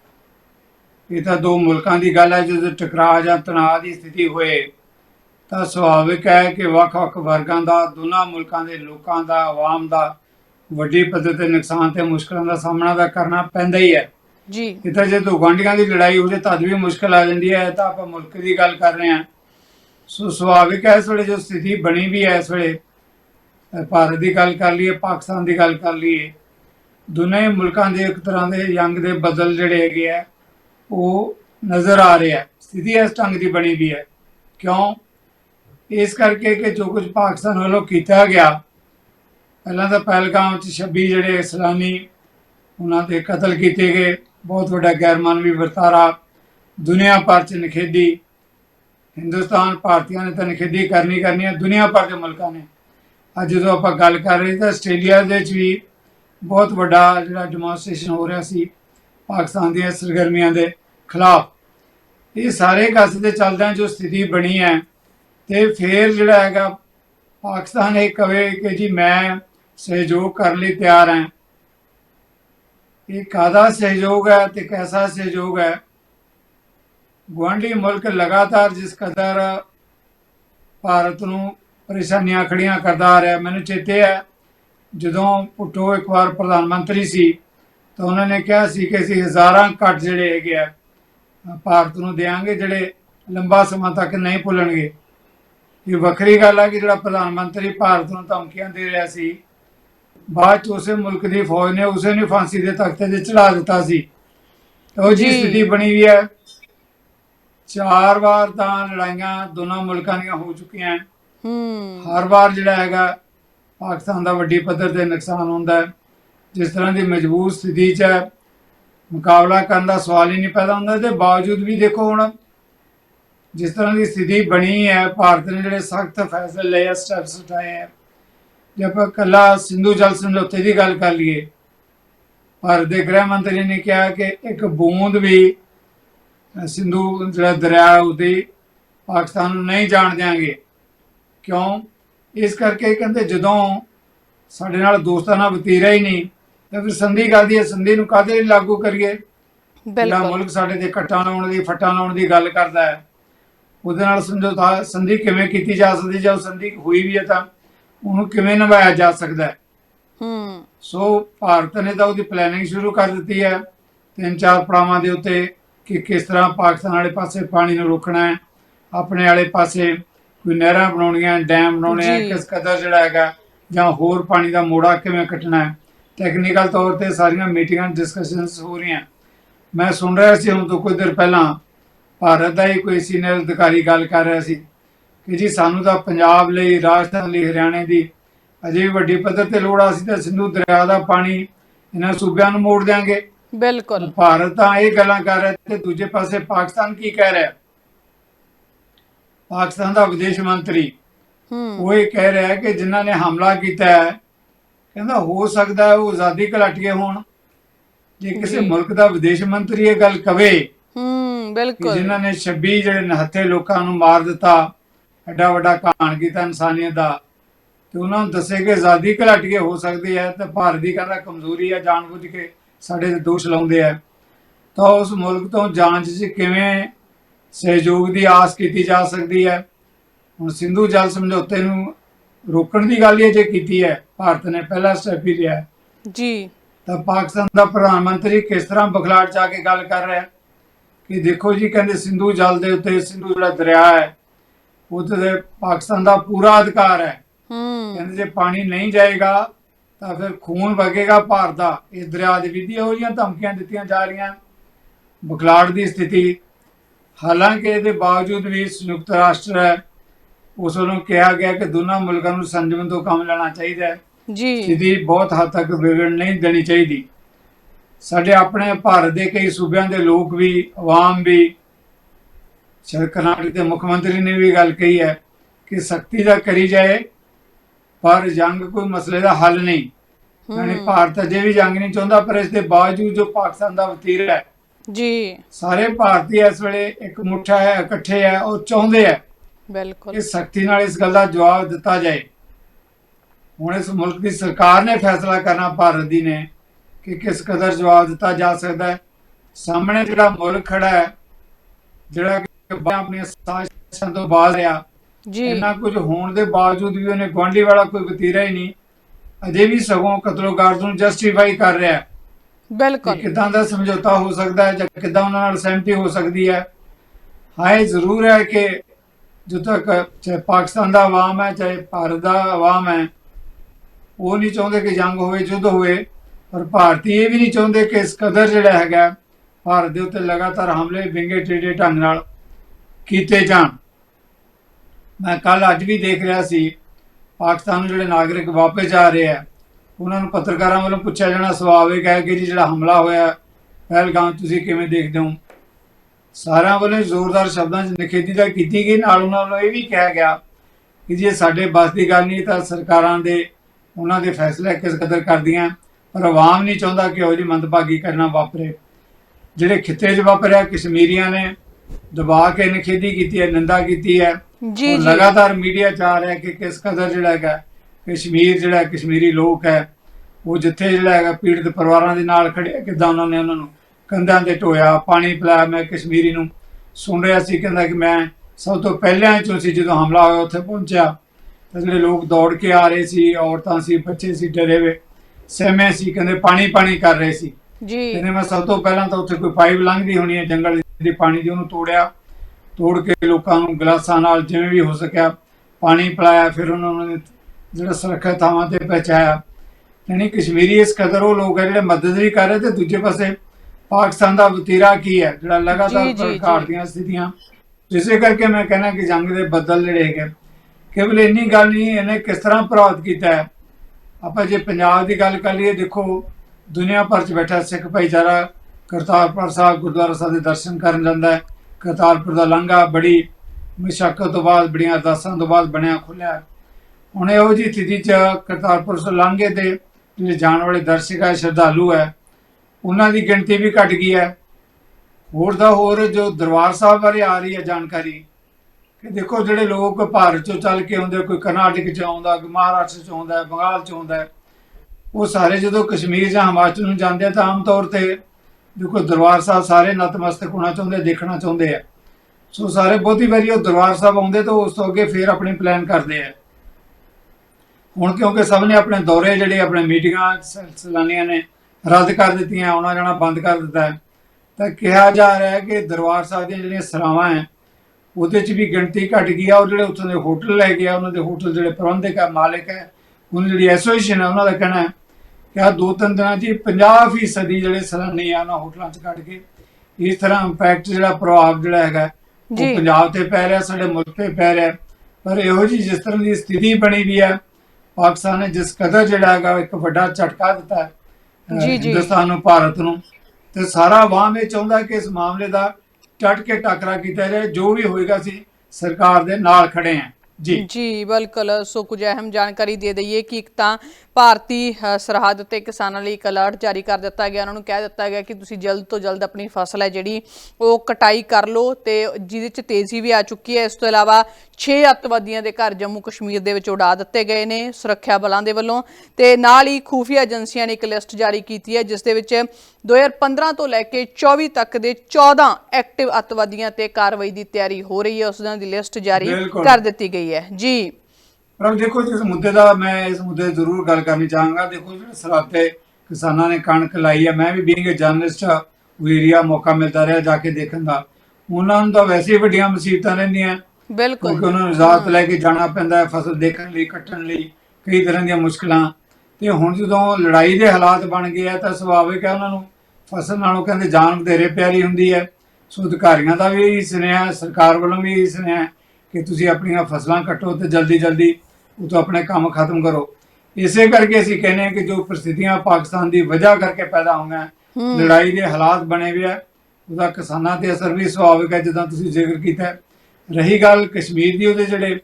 ਇਹ ਤਾਂ ਦੋ ਮੁਲਕਾਂ ਦੀ ਗੱਲ ਹੈ। ਜਦੋਂ ਟਕਰਾਅ ਜਾਂ ਤਣਾਅ ਦੀ ਸਥਿਤੀ ਹੋਏ, ਤਾਂ ਸੁਭਾਵਿਕ ਹੈ ਕਿ ਵੱਖ-ਵੱਖ ਵਰਗਾਂ ਦਾ, ਦੋਨਾਂ ਮੁਲਕਾਂ ਦੇ ਲੋਕਾਂ ਦਾ, ਆਵਾਮ ਦਾ ਵੱਡੀ ਪੱਧਰ ਤੇ ਨੁਕਸਾਨ ਤੇ ਮੁਸ਼ਕਲਾਂ ਦਾ ਸਾਹਮਣਾ ਤਾਂ ਕਰਨਾ ਪੈਂਦਾ ਹੀ ਹੈ। ਜੀ। ਤਾਂ ਜੇ ਦੋ ਗੁਆਂਢੀਆਂ ਦੀ ਲੜਾਈ ਹੋ ਜੇ ਤਦ ਵੀ ਮੁਸ਼ਕਲ ਆ ਜਾਂਦੀ ਹੈ ਤਾਂ ਆਪਾਂ ਮੁਲਕ ਦੀ ਗੱਲ ਕਰ ਰਹੇ ਹਾਂ। ਸੋ ਸੁਭਾਵਿਕ ਹੈ ਇਸ ਵੇਲੇ ਜੋ ਸਥਿਤੀ ਬਣੀ ਵੀ ਹੈ ਇਸ ਵੇਲੇ। ਭਾਰਤ ਦੀ ਗੱਲ ਕਰ ਲਈਏ ਪਾਕਿਸਤਾਨ ਦੀ ਗੱਲ ਕਰ ਲਈਏ ਦੋਨੇ ਹੀ ਮੁਲਕਾਂ ਦੇ ਇੱਕ ਤਰ੍ਹਾਂ ਦੇ ਜੰਗ ਦੇ ਬਦਲ ਜਿਹੜੇ ਹੈਗੇ ਆ ਉਹ ਨਜ਼ਰ ਆ ਰਹੇ ਆ। ਸਥਿਤੀ ਇਸ ਢੰਗ ਦੀ ਬਣੀ ਵੀ ਹੈ। ਕਿਉਂ? ਇਸ ਕਰਕੇ ਕਿ ਜੋ ਕੁਝ ਪਾਕਿਸਤਾਨ ਵੱਲੋਂ ਕੀਤਾ ਗਿਆ ਪਹਿਲਾਂ ਤਾਂ ਪਹਿਲਗਾਮ ਚ 26 ਜਿਹੜੇ ਇਸਲਾਮੀ ਉਹਨਾਂ ਦੇ ਕਤਲ ਕੀਤੇ ਗਏ। ਬਹੁਤ ਵੱਡਾ ਗੈਰਮਾਨਵੀ ਵਰਤਾਰਾ ਦੁਨੀਆ ਭਰ ਚ ਨਿਖੇਧੀ। ਹਿੰਦੁਸਤਾਨ ਭਾਰਤੀਆਂ ਨੇ ਤਾਂ ਨਿਖੇਧੀ ਕਰਨੀ ਕਰਨੀ ਹੈ ਦੁਨੀਆ ਭਰ ਦੇ ਮੁਲਕਾਂ ਨੇ। ਅੱਜ ਜਦੋਂ ਆਪਾਂ ਗੱਲ ਕਰ ਰਹੇ ਤਾਂ ਆਸਟ੍ਰੇਲੀਆ ਦੇ ਵਿੱਚ ਵੀ ਬਹੁਤ ਵੱਡਾ ਜਿਹੜਾ ਡੈਮੋਨਸਟ੍ਰੇਸ਼ਨ ਹੋ ਰਿਹਾ ਸੀ ਪਾਕਿਸਤਾਨ ਦੀਆਂ ਸਰਗਰਮੀਆਂ ਦੇ ਖਿਲਾਫ। ਇਹ ਸਾਰੇ ਕਸ ਦੇ ਚੱਲਦਿਆਂ ਜੋ ਸਥਿਤੀ ਬਣੀ ਹੈ ਤੇ ਫਿਰ ਜਿਹੜਾ ਹੈਗਾ ਪਾਕਿਸਤਾਨ ਇਹ ਕਵੇ ਕਿ ਜੀ ਮੈਂ ਸਹਿਯੋਗ ਕਰਨ ਲਈ ਤਿਆਰ ਹੈ। ਇਹ ਕਾਦਾ ਸਹਿਯੋਗ ਹੈ ਤੇ ਕੈਸਾ ਸਹਿਯੋਗ ਹੈ? ਗੁਆਂਢੀ ਮੁਲਕ ਲਗਾਤਾਰ ਜਿਸ ਕਦਰ ਭਾਰਤ ਨੂੰ ਪਰੇਸ਼ਾਨੀਆਂ ਖੜੀਆਂ ਕਰਦਾ ਆ ਰਿਹਾ, ਮੈਨੂੰ ਚੇਤੇ ਹੈ, ਜਦੋਂ ਪੁੱਟੋ ਇੱਕ ਵਾਰ ਪ੍ਰਧਾਨ ਮੰਤਰੀ ਸੀ, ਤਾਂ ਉਹਨਾਂ ਨੇ ਕਿਹਾ ਸੀ ਕਿ ਅਸੀਂ ਹਜ਼ਾਰਾਂ ਕੱਟ ਜਿਹੜੇ ਹੈਗੇ ਆ, ਭਾਰਤ ਨੂੰ ਦੇਾਂਗੇ ਜਿਹੜੇ ਲੰਬਾ ਸਮਾਂ ਤੱਕ ਨਹੀਂ ਭੁੱਲਣਗੇ। ਇਹ ਵੱਖਰੀ ਗੱਲ ਆ ਕਿ ਜਿਹੜਾ ਪ੍ਰਧਾਨ ਮੰਤਰੀ ਭਾਰਤ ਨੂੰ ਧਮਕੀਆਂ ਦੇ ਰਿਹਾ ਸੀ ਬਾਅਦ ਚ ਉਸੇ ਮੁਲਕ ਦੀ ਫੌਜ ਨੇ ਉਸੇ ਨੂੰ ਫਾਂਸੀ ਦੇ ਤਖਤੇ ਤੇ ਚੜਾ ਦਿੱਤਾ ਸੀ ਉਹ ਜੀ। ਸਥਿਤੀ ਬਣੀ ਹੋਈ ਹੈ ਚਾਰ ਵਾਰ ਤਾਂ ਲੜਾਈਆਂ ਦੋਨਾਂ ਮੁਲਕਾਂ ਦੀਆਂ ਹੋ ਚੁੱਕੀਆਂ ਹੈ। ਹੂੰ ਹਰ ਵਾਰ ਜਿਹੜਾ ਹੈਗਾ ਪਾਕਿਸਤਾਨ ਦਾ ਵੱਡੀ ਪੱਧਰ ਤੇ ਨੁਕਸਾਨ ਹੁੰਦਾ ਹੈ ਜਿਸ ਤਰ੍ਹਾਂ ਦੀ ਮਜਬੂਰ ਸਥਿਤੀ 'ਚ ਹੈ ਮੁਕਾਬਲਾ ਕਰਨ ਦਾ ਸਵਾਲ ਹੀ ਨਹੀਂ ਪੈਦਾ ਹੁੰਦਾ ਤੇ ਬਾਵਜੂਦ ਵੀ ਦੇਖੋ ਹੁਣ ਜਿਸ ਤਰ੍ਹਾਂ ਦੀ ਸਥਿਤੀ ਬਣੀ ਹੈ ਭਾਰਤ ਨੇ ਜਿਹੜੇ ਸਖਤ ਫੈਸਲੇ ਲਏ ਸਟੈਪਸ ਉਠਾਏ ਆ ਜੇ ਆਪਾਂ ਕੱਲਾ ਸਿੰਧੂ ਜਲ ਸਮਝੌਤੇ ਦੀ ਗੱਲ ਕਰ ਲਈਏ ਭਾਰਤ ਦੇ ਗ੍ਰਹਿ ਮੰਤਰੀ ਨੇ ਕਿਹਾ ਕਿ ਇੱਕ ਬੂੰਦ ਵੀ ਸਿੰਧੂ ਜਿਹੜਾ ਦਰਿਆ ਉਹਦੀ ਪਾਕਿਸਤਾਨ ਨੂੰ ਨਹੀਂ ਜਾਣ ਦਿਆਂਗੇ। ਕਿਉਂ? ਇਸ ਕਰਕੇ ਕਹਿੰਦੇ ਜਦੋਂ ਸਾਡੇ ਨਾਲ ਦੋਸਤਾਨਾ ਵਤੀਰਾ ਹੀ ਨਹੀਂ ਤਾਂ ਫਿਰ ਸੰਧੀ ਕਰਦੀ ਹੈ ਸੰਧੀ ਨੂੰ ਕਾਹਦੇ ਲਈ ਲਾਗੂ ਕਰੀਏ? ਬਿਲਕੁਲ। ਮੁਲਕ ਸਾਡੇ ਤੇ ਕੱਟਾਂ ਲਾਉਣ ਦੀ ਫੱਟਾਂ ਲਾਉਣ ਦੀ ਗੱਲ ਕਰਦਾ ਹੈ ਉਹਦੇ ਨਾਲ ਸਮਝੌਤਾ ਸੰਧੀ ਕਿਵੇਂ ਕੀਤੀ ਜਾ ਸਕਦੀ ਜੇ ਉਹ ਸੰਧੀ ਹੋਈ ਵੀ ਹੈ ਤਾਂ ਉਹਨੂੰ ਕਿਵੇਂ ਨਿਭਾਇਆ ਜਾ ਸਕਦਾ ਹੈ? ਹੂੰ। ਸੋ ਭਾਰਤ ਨੇ ਤਾਂ ਉਹਦੀ ਪਲੈਨਿੰਗ ਸ਼ੁਰੂ ਕਰ ਦਿੱਤੀ ਹੈ। ਤਿੰਨ ਚਾਰ ਪੜਾਵਾਂ ਦੇ ਉੱਤੇ ਕਿ ਕਿਸ ਤਰ੍ਹਾਂ ਪਾਕਿਸਤਾਨ ਵਾਲੇ ਪਾਸੇ ਪਾਣੀ ਨੂੰ ਰੋਕਣਾ ਹੈ। ਆਪਣੇ ਵਾਲੇ ਪਾਸੇ ਕੋਈ ਨਹਿਰਾਂ ਬਣਾਉਣੀਆਂ ਡੈਮ ਬਣਾਉਣੇ ਆ। ਕਿਸ ਕਦਰ ਜਿਹੜਾ ਹੈਗਾ ਜਾਂ ਹੋਰ ਪਾਣੀ ਦਾ ਮੋੜਾ ਕਿਵੇਂ ਕੱਟਣਾ ਹੈ। ਟੈਕਨੀਕਲ ਤੌਰ ਤੇ ਸਾਰੀਆਂ ਮੀਟਿੰਗਾਂ ਡਿਸਕਸ਼ਨਸ ਹੋ ਰਹੀਆਂ। ਮੈਂ ਸੁਣ ਰਿਹਾ ਸੀ ਹੁਣ ਤੋਂ ਕੁਝ ਦਿਨ ਪਹਿਲਾਂ ਭਾਰਤ ਦਾ ਹੀ ਕੋਈ ਸੀਨੀਅਰ ਅਧਿਕਾਰੀ ਗੱਲ ਕਰ ਰਿਹਾ ਸੀ। ਕਿ ਜੀ ਸਾਨੂੰ ਤਾਂ ਪੰਜਾਬ ਲਈ ਰਾਜਸਥਾਨ ਲਈ ਹਰਿਆਣੇ ਦੀ ਅਜੇ ਵੀ ਵੱਡੀ ਪੱਧਰ ਤੇ ਲੋੜ ਆ ਅਸੀਂ ਤਾਂ ਸਿੰਧੂ ਦਰਿਆ ਦਾ ਪਾਣੀ ਇਹਨਾਂ ਸੂਬਿਆਂ ਨੂੰ ਮੋੜ ਦਿਆਂਗੇ। ਬਿਲਕੁਲ। ਭਾਰਤ ਤਾਂ ਇਹ ਗੱਲਾਂ ਕਰ ਰਿਹਾ ਤੇ ਦੂਜੇ ਪਾਸੇ ਪਾਕਿਸਤਾਨ ਕੀ ਕਹਿ ਰਿਹਾ? ਪਾਕਿਸਤਾਨ ਦਾ ਵਿਦੇਸ਼ ਮੰਤਰੀ ਹੂੰ। ਉਹ ਇਹ ਕਹਿ ਰਿਹਾ ਹੈ ਕਿ ਜਿਨ੍ਹਾਂ ਨੇ ਹਮਲਾ ਕੀਤਾ ਹੈ ਕਹਿੰਦਾ ਹੋ ਸਕਦਾ ਹੈ ਉਹ ਆਜ਼ਾਦੀ ਘਲਾਟੀਏ ਹੋਣ। ਜੇ ਕਿਸੇ। ਮੁਲਕ ਦਾ ਵਿਦੇਸ਼ ਮੰਤਰੀ ਇਹ ਗੱਲ ਕਵੇ ਹੂੰ ਬਿਲਕੁਲ। ਜਿਨ੍ਹਾਂ ਨੇ 26 ਜਿਹੜੇ ਨਹੱਥੇ ਲੋਕਾਂ ਨੂੰ ਮਾਰ ਦਿੱਤਾ ਐਡਾ ਵੱਡਾ ਕਾਂਡ ਕੀਤਾ ਇਨਸਾਨੀਅਤ ਦਾ। ਤੇ ਉਹਨਾਂ ਨੂੰ ਦੱਸੇ ਕਿ ਆਜ਼ਾਦੀ ਘਲਾਟੀਏ ਹੋ ਸਕਦੀ ਹੈ ਤੇ ਭਾਰਤ ਦੀ ਕਹਿੰਦਾ ਕਮਜ਼ੋਰੀ ਹੈ ਜਾਣਬੁੱਝ ਕੇ ਸਾਡੇ ਤੇ ਦੋਸ਼ ਲਾਉਂਦੇ ਆ। ਤਾਂ ਉਸ ਮੁਲਕ ਤੋਂ ਜਾਂਚ 'ਚ ਕਿਵੇਂ ਸਹਿਯੋਗ ਦੀ ਆਸ ਕੀਤੀ ਜਾ ਸਕਦੀ ਹੈ। ਹੁਣ ਸਿੰਧੂ ਜਲ ਸਮਝੌਤੇ ਨੂੰ ਰੋਕਣ ਦੀ ਗੱਲ ਹੀ ਜੇ ਕੀਤੀ ਹੈ। ਭਾਰਤ ਨੇ ਪਹਿਲਾ ਸਟੈਪ ਹੀ ਲਿਆ। ਜੀ। ਤਾਂ ਪਾਕਿਸਤਾਨ ਦਾ ਪ੍ਰਧਾਨ ਮੰਤਰੀ ਕਿਸ ਤਰ੍ਹਾਂ ਬਖਲਾੜ ਚ ਆ ਕੇ ਗੱਲ ਕਰ ਰਿਹਾ ਕਿ ਦੇਖੋ ਜੀ ਕਹਿੰਦੇ ਸਿੰਧੂ ਜਲ ਦੇ ਉੱਤੇ ਸਿੰਧੂ ਜਿਹੜਾ ਦਰਿਆ ਹੈ ਉਹਦੇ ਤੇ ਪਾਕਿਸਤਾਨ ਦਾ ਪੂਰਾ ਅਧਿਕਾਰ ਹੈ। ਹੂੰ। ਕਹਿੰਦੇ ਜੇ ਪਾਣੀ ਨਹੀਂ ਜਾਏਗਾ ਤਾਂ ਫਿਰ ਖੂਨ ਵਗੇਗਾ ਭਾਰਤ ਦਾ। ਇਸ ਦਰਿਆ ਦੇ ਵਿੱਚ ਇਹੋ ਜਿਹੀਆਂ ਧਮਕੀਆਂ ਦਿੱਤੀਆਂ ਜਾ ਰਹੀਆਂ। ਬਖਲਾੜ ਦੀ ਸਥਿਤੀ। ਹਾਲਾਂਕਿ ਇਹਦੇ ਬਾਵਜੂਦ ਵੀ ਸੰਯੁਕਤ ਰਾਸ਼ਟਰ ਹੈ ਉਸ ਵੱਲੋਂ ਕਿਹਾ ਗਿਆ ਕਿ ਦੋਨਾਂ ਮੁਲਕਾਂ ਨੂੰ ਸੰਜਮ ਤੋਂ ਕੰਮ ਲੈਣਾ ਚਾਹੀਦਾ ਹੈ। ਜੀ। ਸਥਿਤੀ ਬਹੁਤ ਹੱਦ ਤੱਕ ਵਿਗੜ ਨਹੀਂ ਦੇਣੀ ਚਾਹੀਦੀ। ਸਾਡੇ ਆਪਣੇ ਭਾਰਤ ਦੇ ਕਈ ਸੂਬਿਆਂ ਦੇ ਲੋਕ ਵੀ ਆਵਾਮ ਵੀ ਸ਼ਾਇਦ ਕਰਨਾਟਕ ਦੇ ਮੁੱਖ ਮੰਤਰੀ ਨੇ ਵੀ ਗੱਲ ਕਹੀ ਹੈ ਕਿ ਸਖਤੀ ਦਾ ਕਰੀ ਜਾਏ ਪਰ ਜੰਗ ਕੋਈ ਮਸਲੇ ਦਾ ਹੱਲ ਨਹੀਂ। ਯਾਨੀ ਭਾਰਤ ਅਜੇ ਵੀ ਜੰਗ ਨਹੀਂ ਚਾਹੁੰਦਾ ਪਰ ਇਸ ਦੇ ਬਾਵਜੂਦ ਜੋ ਪਾਕਿਸਤਾਨ ਦਾ ਵਤੀਰਾ ਹੈ ਜੀ। ਸਾਰੇ ਭਾਰਤੀ ਇਸ ਵੇਲੇ ਇੱਕ ਮੁੱਠਾ ਹੈ ਇਕੱਠੇ ਹੈ ਉਹ ਚਾਹੁੰਦੇ ਹੈ ਬਿਲਕੁਲ। ਕਿ ਸਖਤੀ ਨਾਲ ਇਸ ਗੱਲ ਦਾ ਜਵਾਬ ਦਿੱਤਾ ਜਾਏ। ਹੁਣ ਇਸ ਮੁਲਕ ਦੀ ਸਰਕਾਰ ਨੇ ਫੈਸਲਾ ਕਰਨਾ ਭਾਰਤ ਦੀ ਨੇ ਕਿ ਕਿਸ ਕਦਰ ਜਵਾਬ ਦਿੱਤਾ ਜਾ ਸਕਦਾ ਹੈ। ਸਾਹਮਣੇ ਜਿਹੜਾ ਮੁਲਕ ਖੜਾ ਹੈ ਜਿਹੜਾ ਆਪਣੀਆਂ ਸਾਜ਼ਿਸ਼ਾਂ ਤੋਂ ਬਾਹਰ ਰਿਹਾ। ਜੀ। ਇੰਨਾ ਕੁਝ ਹੋਣ ਦੇ ਬਾਵਜੂਦ ਵੀ ਉਹਨੇ ਗੁਆਂਢੀ ਵਾਲਾ ਕੋਈ ਵਤੀਰਾ ਹੀ ਨਹੀਂ ਅਜੇ ਵੀ ਸਗੋਂ ਕਤਲੋਗਾਰਦ ਨੂੰ ਜਸਟੀਫਾਈ ਕਰ ਰਿਹਾ। ਹੈ ਕਿ ਬਿਲਕੁਲ ਕਿਦਾਂ ਦਾ ਸਮਝੌਤਾ ਹੋ ਸਕਦਾ ਹੈ ਜਾਂ ਕਿਦਾਂ ਉਹਨਾਂ ਨਾਲ ਸਹਿਮਤੀ ਹੋ ਸਕਦੀ ਹੈ। ਹਾਂ ਇਹ ਜ਼ਰੂਰ ਹੈ ਕਿ ਜਦੋਂ ਤੱਕ ਚਾਹੇ ਪਾਕਿਸਤਾਨ ਦਾ ਆਵਾਮ ਹੈ ਚਾਹੇ ਭਾਰਤ ਦਾ ਆਵਾਮ ਹੈ ਉਹ ਨਹੀਂ ਚਾਹੁੰਦੇ ਕਿ ਜੰਗ ਹੋਵੇ ਯੁੱਧ ਹੋਵੇ। ਪਰ ਭਾਰਤੀ ਇਹ ਵੀ ਨਹੀਂ ਚਾਹੁੰਦੇ ਕਿ ਇਸ ਕਦਰ ਜਿਹੜਾ ਹੈਗਾ ਭਾਰਤ ਦੇ ਉੱਤੇ ਲਗਾਤਾਰ ਹਮਲੇ ਵਿੰਗੇ ਟੇਢੇ ਢੰਗ ਨਾਲ ਕੀਤੇ ਜਾਣ। ਮੈਂ ਕੱਲ ਅੱਜ ਵੀ ਦੇਖ ਰਿਹਾ ਸੀ, ਪਾਕਿਸਤਾਨ ਨੂੰ ਜਿਹੜੇ ਨਾਗਰਿਕ ਵਾਪਸ ਜਾ ਰਹੇ ਆ, ਉਹਨਾਂ ਨੂੰ ਪੱਤਰਕਾਰਾਂ ਵੱਲੋਂ ਪੁੱਛਿਆ ਜਾਣਾ ਸੁਭਾਵਿਕ ਹੈ ਕਿ ਜੀ ਜਿਹੜਾ ਹਮਲਾ ਹੋਇਆ, ਪਹਿਲਗਾਮ ਤੁਸੀਂ ਕਿਵੇਂ ਦੇਖਦੇ ਹੋ? ਸਾਰਿਆਂ ਵੱਲੋਂ ਜ਼ੋਰਦਾਰ ਸ਼ਬਦਾਂ 'ਚ ਨਿਖੇਧੀ ਤਾਂ ਕੀਤੀ ਗਈ, ਨਾਲ ਉਹਨਾਂ ਵੱਲੋਂ ਇਹ ਵੀ ਕਿਹਾ ਗਿਆ ਕਿ ਜੇ ਸਾਡੇ ਬਸ ਦੀ ਗੱਲ ਨਹੀਂ, ਤਾਂ ਸਰਕਾਰਾਂ ਦੇ, ਉਹਨਾਂ ਦੇ ਫੈਸਲੇ ਕਿਸ ਕਦਰ ਕਰਦੀਆਂ, ਪਰ ਆਵਾਮ ਨਹੀਂ ਚਾਹੁੰਦਾ ਕਿ ਉਹ ਜੀ ਮੰਦਭਾਗੀ ਕਰਨਾ ਵਾਪਰੇ। ਜਿਹੜੇ ਖਿੱਤੇ 'ਚ ਵਾਪਰਿਆ, ਕਸ਼ਮੀਰੀਆਂ ਨੇ ਦਬਾ ਕੇ ਨਿਖੇਧੀ ਕੀਤੀ ਹੈ ਨਿੰਦਾ ਕੀਤੀ ਹੈ। ਜੀ ਜੀ। ਲਗਾਤਾਰ ਮੀਡੀਆ ਚ ਆ ਰਿਹਾ ਕਿ ਕਿਸ ਕਦਰ ਜਿਹੜਾ ਹੈਗਾ ਕਸ਼ਮੀਰ ਜਿਹੜਾ ਕਸ਼ਮੀਰੀ ਲੋਕ ਹੈ ਉਹ ਜਿੱਥੇ ਜਿਹੜਾ ਹੈਗਾ ਪੀੜਤ ਪਰਿਵਾਰਾਂ ਦੇ ਨਾਲ ਖੜੇ ਕਿਦਾਂ ਉਹਨਾਂ ਨੇ ਉਹਨਾਂ ਨੂੰ ਕੰਧਾਂ ਤੇ ਢੋਇਆ ਪਾਣੀ ਪਿਲਾਇਆ ਮੈਂ ਕਸ਼ਮੀਰੀ ਨੂੰ ਸੁਣ ਰਿਹਾ ਸੀ ਕਹਿੰਦਾ ਕਿ ਮੈਂ ਸਭ ਤੋਂ ਪਹਿਲਾਂ ਚੋਂ ਸੀ ਜਦੋਂ ਹਮਲਾ ਹੋਇਆ ਉੱਥੇ ਪਹੁੰਚਿਆ। ਤਾਂ ਜਿਹੜੇ ਲੋਕ ਦੌੜ ਕੇ ਆ ਰਹੇ ਸੀ ਔਰਤਾਂ ਸੀ ਬੱਚੇ ਸੀ ਡਰੇ ਹੋਏ ਸਹਿਮੇ ਸੀ ਕਹਿੰਦੇ ਪਾਣੀ ਪਾਣੀ ਕਰ ਰਹੇ ਸੀ। ਜੀ। ਕਹਿੰਦੇ ਮੈਂ ਸਭ ਤੋਂ ਪਹਿਲਾਂ ਤਾਂ ਉੱਥੇ ਕੋਈ ਪਾਈਪ ਲੰਘਦੀ ਹੋਣੀ ਹੈ ਜੰਗਲ ਦੀ ਪਾਣੀ ਦੀ ਉਹਨੂੰ ਤੋੜਿਆ ਤੋੜ ਕੇ ਲੋਕਾਂ ਨੂੰ ਗਲਾਸਾਂ ਨਾਲ ਜਿਵੇਂ ਵੀ ਹੋ ਸਕਿਆ ਪਾਣੀ ਪਿਲਾਇਆ ਫਿਰ ਉਹਨਾਂ ਨੂੰ ਜਿਹੜਾ ਸੁਰੱਖਿਅਤ ਥਾਵਾਂ ਤੇ ਪਹੁੰਚਾਇਆ। ਯਾਨੀ ਕਸ਼ਮੀਰੀ ਇਸ ਕਦਰ ਉਹ ਲੋਕ ਹੈ ਜਿਹੜੇ ਮਦਦ ਵੀ ਕਰ ਰਹੇ ਤੇ ਦੂਜੇ ਪਾਸੇ ਪਾਕਿਸਤਾਨ ਦਾ ਵਤੀਰਾ ਕੀ ਹੈ ਜਿਹੜਾ ਲਗਾਤਾਰ। ਪ੍ਰਕਾਰ ਦੀਆਂ ਸਥਿਤੀਆਂ। ਇਸੇ ਕਰਕੇ ਮੈਂ ਕਹਿੰਦਾ ਕਿ ਜੰਗ ਦੇ ਬੱਦਲ ਜਿਹੜੇ ਹੈਗੇ ਕੇਵਲ ਇੰਨੀ ਗੱਲ ਨਹੀਂ ਇਹਨੇ ਕਿਸ ਤਰ੍ਹਾਂ ਪ੍ਰਭਾਵਿਤ ਕੀਤਾ ਹੈ? ਆਪਾਂ ਜੇ ਪੰਜਾਬ ਦੀ ਗੱਲ ਕਰ ਲਈਏ ਦੇਖੋ ਦੁਨੀਆ ਭਰ 'ਚ ਬੈਠਾ ਸਿੱਖ ਭਾਈਚਾਰਾ ਕਰਤਾਰਪੁਰ ਸਾਹਿਬ ਗੁਰਦੁਆਰਾ ਸਾਹਿਬ ਦੇ ਦਰਸ਼ਨ ਕਰਨ ਜਾਂਦਾ ਹੈ। ਕਰਤਾਰਪੁਰ ਦਾ ਲਾਂਘਾ ਬੜੀ ਮੁਸ਼ਕਲ ਤੋਂ ਬਾਅਦ, ਬੜੀਆਂ ਅਰਦਾਸਾਂ ਤੋਂ ਬਾਅਦ ਬਣਿਆ ਖੁੱਲਿਆ ਹੁਣ ਇਹੋ ਜਿਹੀ ਸਥਿਤੀ 'ਚ ਕਰਤਾਰਪੁਰ ਤੋਂ ਲੰਘੇ ਤੇ ਜਿਹੜੇ ਜਾਣ ਵਾਲੇ ਦਰਸ਼ਕ ਹੈ, ਸ਼ਰਧਾਲੂ ਹੈ, ਉਹਨਾਂ ਦੀ ਗਿਣਤੀ ਵੀ ਘਟ ਗਈ ਹੈ। ਹੋਰ ਦਾ ਹੋਰ ਜੋ ਦਰਬਾਰ ਸਾਹਿਬ ਬਾਰੇ ਆ ਰਹੀ ਹੈ ਜਾਣਕਾਰੀ, ਕਿ ਦੇਖੋ ਜਿਹੜੇ ਲੋਕ ਭਾਰਤ ਚੋਂ ਚੱਲ ਕੇ ਆਉਂਦੇ, ਕੋਈ ਕਰਨਾਟਕ ਚ ਆਉਂਦਾ, ਕੋਈ ਮਹਾਰਾਸ਼ਟਰ ਚ ਆਉਂਦਾ, ਬੰਗਾਲ ਚ ਆਉਂਦਾ ਉਹ ਸਾਰੇ ਜਦੋਂ ਕਸ਼ਮੀਰ ਜਾਂ ਹਿਮਾਚਲ ਨੂੰ ਜਾਂਦੇ ਤਾਂ ਆਮ ਤੌਰ ਤੇ ਦੇਖੋ ਦਰਬਾਰ ਸਾਹਿਬ ਸਾਰੇ ਨਤਮਸਤਕ ਹੋਣਾ ਚਾਹੁੰਦੇ, ਦੇਖਣਾ ਚਾਹੁੰਦੇ ਆ। ਸੋ ਸਾਰੇ ਬਹੁਤੀ ਵਾਰੀ ਉਹ ਦਰਬਾਰ ਸਾਹਿਬ ਆਉਂਦੇ ਤਾਂ ਉਸ ਤੋਂ ਅੱਗੇ ਫੇਰ ਆਪਣੇ ਪਲਾਨ ਕਰਦੇ ਆ। ਹੁਣ ਕਿਉਂਕਿ ਸਭ ਨੇ ਆਪਣੇ ਦੌਰੇ ਜਿਹੜੇ, ਆਪਣੇ ਮੀਟਿੰਗਾਂ ਸ- ਸੈਲਾਨੀਆਂ ਨੇ ਰੱਦ ਕਰ ਦਿੱਤੀਆਂ, ਆਉਣਾ ਜਾਣਾ ਬੰਦ ਕਰ ਦਿੱਤਾ ਤਾਂ ਕਿਹਾ ਜਾ ਰਿਹਾ ਹੈ ਕਿ ਦਰਬਾਰ ਸਾਹਿਬ ਦੀਆਂ ਜਿਹੜੀਆਂ ਸਰਾਵਾਂ ਹੈ, ਉਹਦੇ ਚ ਵੀ ਗਿਣਤੀ ਘਟ ਗਈ ਆ। ਉਹ ਜਿਹੜੇ ਉੱਥੋਂ ਦੇ ਹੋਟਲ ਲੈ ਗਿਆ ਉਹਨਾਂ ਦੇ ਹੋਟਲ ਜਿਹੜੇ ਪ੍ਰਬੰਧਕ ਹੈ ਮਾਲਕ ਹੈ, ਉਹਨਾਂ ਜਿਹੜੀ ਐਸੋਸੀਏਸ਼ਨ ਹੈ ਉਹਨਾਂ ਦਾ ਕਹਿਣਾ ਹੈ ਕਿ ਆ ਦੋ ਤਿੰਨ ਦਿਨਾਂ 'ਚ ਹੀ 50% ਜਿਹੜੇ ਸੈਲਾਨੀ ਆ ਉਹਨਾਂ ਹੋਟਲਾਂ 'ਚ ਕੱਢ ਕੇ ਇਸ ਤਰ੍ਹਾਂ ਇੰਪੈਕਟ ਜਿਹੜਾ ਪ੍ਰਭਾਵ ਜਿਹੜਾ ਹੈਗਾ। ਉਹ ਪੰਜਾਬ ਤੇ ਪੈ ਰਿਹਾ ਸਾਡੇ ਮੁਲਕ ਤੇ ਪੈ ਰਿਹਾ। ਪਰ ਇਹੋ ਜੀ ਜਿਸ ਤਰ੍ਹਾਂ ਦੀ ਸਥਿਤੀ ਬਣੀ ਵੀ ਹੈ ਪਾਕਿਸਤਾਨ ਨੇ ਜਿਸ ਕਦਰ ਜਿਹੜਾ ਹੈਗਾ ਇੱਕ ਵੱਡਾ ਝਟਕਾ ਦਿੱਤਾ ਜੀ, ਜੀ। ਹਿੰਦੁਸਤਾਨ ਨੂੰ ਭਾਰਤ ਨੂੰ। ਤੇ ਸਾਰਾ ਆਵਾਮ ਇਹ ਚਾਹੁੰਦਾ ਕਿ ਇਸ ਮਾਮਲੇ ਦਾ ਟੱਟ ਕੇ ਟੱਕਰਾ ਕੀਤਾ ਜਾਏ ਜੋ ਵੀ ਹੋਏਗਾ ਸੀ ਸਰਕਾਰ ਦੇ ਨਾਲ ਖੜੇ ਆ ਜੀ। ਜੀ ਬਿਲਕੁਲ। ਸੋ ਕੁਝ ਅਹਿਮ ਜਾਣਕਾਰੀ ਦੇ ਦਈਏ ਕਿ ਇੱਕ ਤਾਂ ਭਾਰਤੀ ਸਰਹੱਦ ਤੇ ਕਿਸਾਨਾਂ ਲਈ ਇੱਕ ਅਲਰਟ ਜਾਰੀ ਕਰ ਦਿੱਤਾ ਗਿਆ। ਉਹਨਾਂ ਨੂੰ ਕਹਿ ਦਿੱਤਾ ਗਿਆ ਕਿ ਤੁਸੀਂ ਜਲਦ ਤੋਂ ਜਲਦ ਆਪਣੀ ਫਸਲ ਹੈ ਜਿਹੜੀ ਉਹ ਕਟਾਈ ਕਰ ਲਓ ਤੇ ਜਿਹਦੇ ਚ ਤੇਜ਼ੀ ਵੀ ਆ ਚੁੱਕੀ ਹੈ। ਇਸ ਤੋਂ ਇਲਾਵਾ 6 ਅੱਤਵਾਦੀਆਂ ਦੇ ਘਰ ਜੰਮੂ ਕਸ਼ਮੀਰ ਦੇ ਵਿੱਚ ਉਡਾ ਦਿੱਤੇ ਗਏ ਨੇ ਸੁਰੱਖਿਆ ਬਲਾਂ ਦੇ ਵੱਲੋਂ ਤੇ ਨਾਲ ਹੀ ਖੂਫੀਆ ਏਜੰਸੀਆਂ ਨੇ ਇੱਕ ਲਿਸਟ ਜਾਰੀ ਕੀਤੀ ਹੈ ਜਿਸ ਦੇ ਵਿੱਚ 2015 ਤੋਂ ਲੈ ਕੇ 24 ਤੱਕ ਦੇ 14 ਐਕਟਿਵ ਅੱਤਵਾਦੀਆਂ ਤੇ ਕਾਰਵਾਈ ਦੀ ਤਿਆਰੀ ਹੋ ਰਹੀ ਹੈ। ਉਸ ਦੀ ਲਿਸਟ ਜਾਰੀ। ਕਰ ਦਿੱਤੀ ਗਈ ਹੈ। ਜੀ। ਪਰ ਦੇਖੋ ਜਿਸ ਮੁੱਦੇ ਦਾ ਮੈਂ ਇਸ ਮੁੱਦੇ ਤੇ ਜ਼ਰੂਰ ਗੱਲ ਕਰਨੀ ਚਾਹਾਂਗਾ। ਦੇਖੋ ਜਿਹੜੇ ਸਰਾਤੇ ਕਿਸਾਨਾਂ ਨੇ ਕਣਕ ਲਾਈ ਹੈ ਮੈਂ ਵੀ ਬੀਇੰਗ ਅ ਜਰਨਲਿਸਟ ਉਹ ਏਰੀਆ ਮੌਕਾ ਮਿਲਦਾ ਰਿਹਾ ਜਾ ਕੇ ਦੇਖਣ ਦਾ। ਉਹਨਾਂ ਨੂੰ ਤਾਂ ਵੈਸੇ ਹੀ ਵੱਡੀਆਂ ਮੁਸੀਬਤਾਂ ਰਹਿੰਦੀਆਂ। ਬਿਲਕੁਲ। ਕਿਉਂਕਿ ਉਹਨਾਂ ਨੂੰ ਇਜਾਜ਼ਤ ਲੈ ਕੇ ਜਾਣਾ ਪੈਂਦਾ ਹੈ ਫਸਲ ਦੇਖਣ ਲਈ ਕੱਟਣ ਲਈ ਕਈ ਤਰ੍ਹਾਂ ਦੀਆਂ ਮੁਸ਼ਕਲਾਂ। ਤੇ ਹੁਣ ਜਦੋਂ ਲੜਾਈ ਦੇ ਹਾਲਾਤ ਬਣ ਗਏ ਆ ਤਾਂ ਸੁਭਾਵਿਕ ਹੈ ਉਹਨਾਂ ਨੂੰ ਫਸਲ ਨਾਲੋਂ ਕਹਿੰਦੇ ਜਾਨ ਵਧੇਰੇ ਪਿਆਰੀ ਹੁੰਦੀ ਹੈ। ਸੋ ਅਧਿਕਾਰੀਆਂ ਦਾ ਵੀ ਸੁਨੇਹਾ ਸਰਕਾਰ ਵੱਲੋਂ ਵੀ ਸੁਨੇਹਾ ਕਿ ਤੁਸੀਂ ਆਪਣੀਆਂ ਫਸਲਾਂ ਕੱਟੋ ਤੇ ਜਲਦੀ ਜਲਦੀ ਉਹ ਤੋਂ ਆਪਣੇ ਕੰਮ ਖਤਮ ਕਰੋ। ਇਸੇ ਕਰਕੇ ਅਸੀਂ ਕਹਿੰਦੇ ਹਾਂ ਕਿ ਜੋ ਪ੍ਰਸਥਿਤੀਆਂ ਪਾਕਿਸਤਾਨ ਦੀ ਵਜ੍ਹਾ ਕਰਕੇ ਪੈਦਾ ਹੋਈਆਂ ਲੜਾਈ ਦੇ ਹਾਲਾਤ ਬਣੇ ਹੋਏ ਆ ਉਹਦਾ ਕਿਸਾਨਾਂ ਤੇ ਅਸਰ ਵੀ ਸੁਭਾਵਿਕ ਹੈ ਜਿੱਦਾਂ ਤੁਸੀਂ ਜ਼ਿਕਰ ਕੀਤਾ। ਰਹੀ ਗੱਲ ਕਸ਼ਮੀਰ ਦੀ ਉਹਦੇ ਜਿਹੜੇ